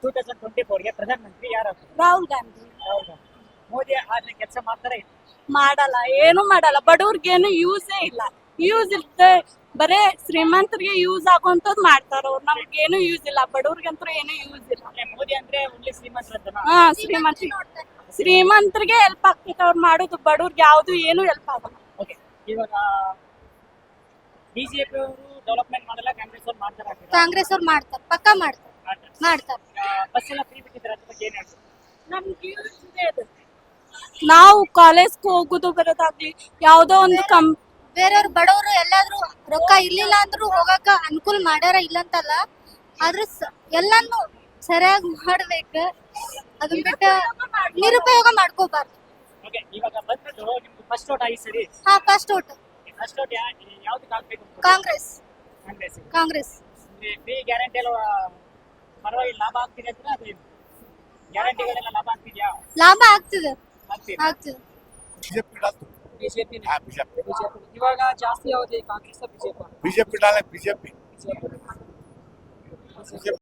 ಟೂ ತೌಸಂಡ್ ಟ್ವೆಂಟಿ ಫೋರ್ಗೆ ಪ್ರಧಾನಮಂತ್ರಿ ಯಾರು ರಾಹುಲ್ ಗಾಂಧಿ. ರಾಹುಲ್ ಗಾಂಧಿ. ಮೋದಿ ಆದ್ರೆ ಕೆಲಸ ಮಾಡ್ತಾರೆ ಮಾಡಲ್ಲ ಏನು ಮಾಡಲ್ಲ. ಬಡವ್ರಿಗೇನು ಯೂಸೇ ಇಲ್ಲ. ಯೂಸ್ ಇರುತ್ತೆ ಬರೇ ಶ್ರೀಮಂತರಿಗೆ ಯೂಸ್ ಆಗುವಂತದ್ ಮಾಡ್ತಾರ ಅವ್ರು. ನಮ್ಗೇನು ಯೂಸ್ ಇಲ್ಲ. ಬಡವ್ರಿಗಂತೂ ಏನು ಯೂಸ್ ಇಲ್ಲ. ಮೋದಿ ಅಂದ್ರೆ ಒಳ್ಳೆ ಶ್ರೀಮಂತರ ಹಾ ಶ್ರೀಮಂತ ಶ್ರೀಮಂತರಿಗೆ ಹೆಲ್ಪ್ ಆಗ್ತೈತೆ ಅವ್ರು ಮಾಡೋದು. ಬಡವ್ರಿಗೆ ಯಾವ್ದು ಏನು ಹೆಲ್ಪ್ ಆಗಲ್ಲ. ಓಕೆ ಇವಾಗ ಬಿಜೆಪಿ ಅವರು ಡೆವಲಪ್ಮೆಂಟ್ ಮಾಡಲ್ಲ ಕಾಂಗ್ರೆಸ್ ಅವ್ರು ಮಾಡ್ತಾರೆ ಕಾಂಗ್ರೆಸ್ ಅವ್ರು ಮಾಡ್ತಾರೆ. ಪಕ್ಕ ಮಾಡ್ತಾರೆ. ಮಾಡ್ತಾರೆ. ಬಸ್ ಎಲ್ಲ ಫ್ರೀ ಬಿಟ್ಟಿದ್ರೆ ಅದ್ರ ಬಗ್ಗೆ ಏನ್ ಹೇಳ್ತೀವಿ ನಮ್ಗೆ ಇದೆ ಅದು. ನಾವು ಕಾಲೇಜ್ಗೆ ಹೋಗುದು ಬರೋದಾಗ್ಲಿ ಯಾವುದೋ ಒಂದು ಕಂ ಬೇರೆಯವ್ರು ಬಡವರು ಎಲ್ಲಾದ್ರೂ ರೊಕ್ಕ ಇರ್ಲಿಲ್ಲ ಅಂದ್ರೂ ಹೋಗಾಕ ಅನುಕೂಲ ಮಾಡ್ಯಾರ ಇಲ್ಲಂತಲ್ಲ ಆದ್ರೆ ಸ- ಎಲ್ಲಾನು ಸರಿಯಾಗಿ ಮಾಡ್ಬೇಕು. ಅದನ್ನ ಬಿಟ್ಟು ನಿರುಪಯೋಗ ಮಾಡ್ಕೋಬಾರ್ದು. ಓಕೆ ಇವಾಗ ಬಂದ್ಬಿಟ್ಟು ನಿಮ್ದು ಫಸ್ಟ್ ಓಟ್ ಆಗಿ ಸರಿ? ಹಾ ಫಸ್ಟ್ ಓಟ್ ಫಸ್ಟ್ ಓಟ್ ಯಾವ್ದಕ್ಕೆ ಆಗ್ಬೇಕು ಕಾಂಗ್ರೆಸ್? ಕಾಂಗ್ರೆಸ್. ಕಾಂಗ್ರೆಸ್. ಫ್ರೀ ಗ್ಯಾರಂಟಿ ಎಲ್ಲ ಪರವಾಗಿ ಲಾಭ ಆಗ್ತಿದೆ ಅಂದ್ರೆ ಅದು? ಗ್ಯಾರಂಟಿಗಳೆಲ್ಲ ಲಾಭ ಆಗ್ತಿದ್ಯಾ? ಲಾಭ ಆಗ್ತದೆ. ಆಗ್ತಿದೆ. ಆಗ್ತದೆ ಬಿಜೆಪಿ ಬಿಜೆಪಿ ಇವಾಗ ಜಾಸ್ತಿ ಯಾವ್ದು Congress BJP BJP BJP BJP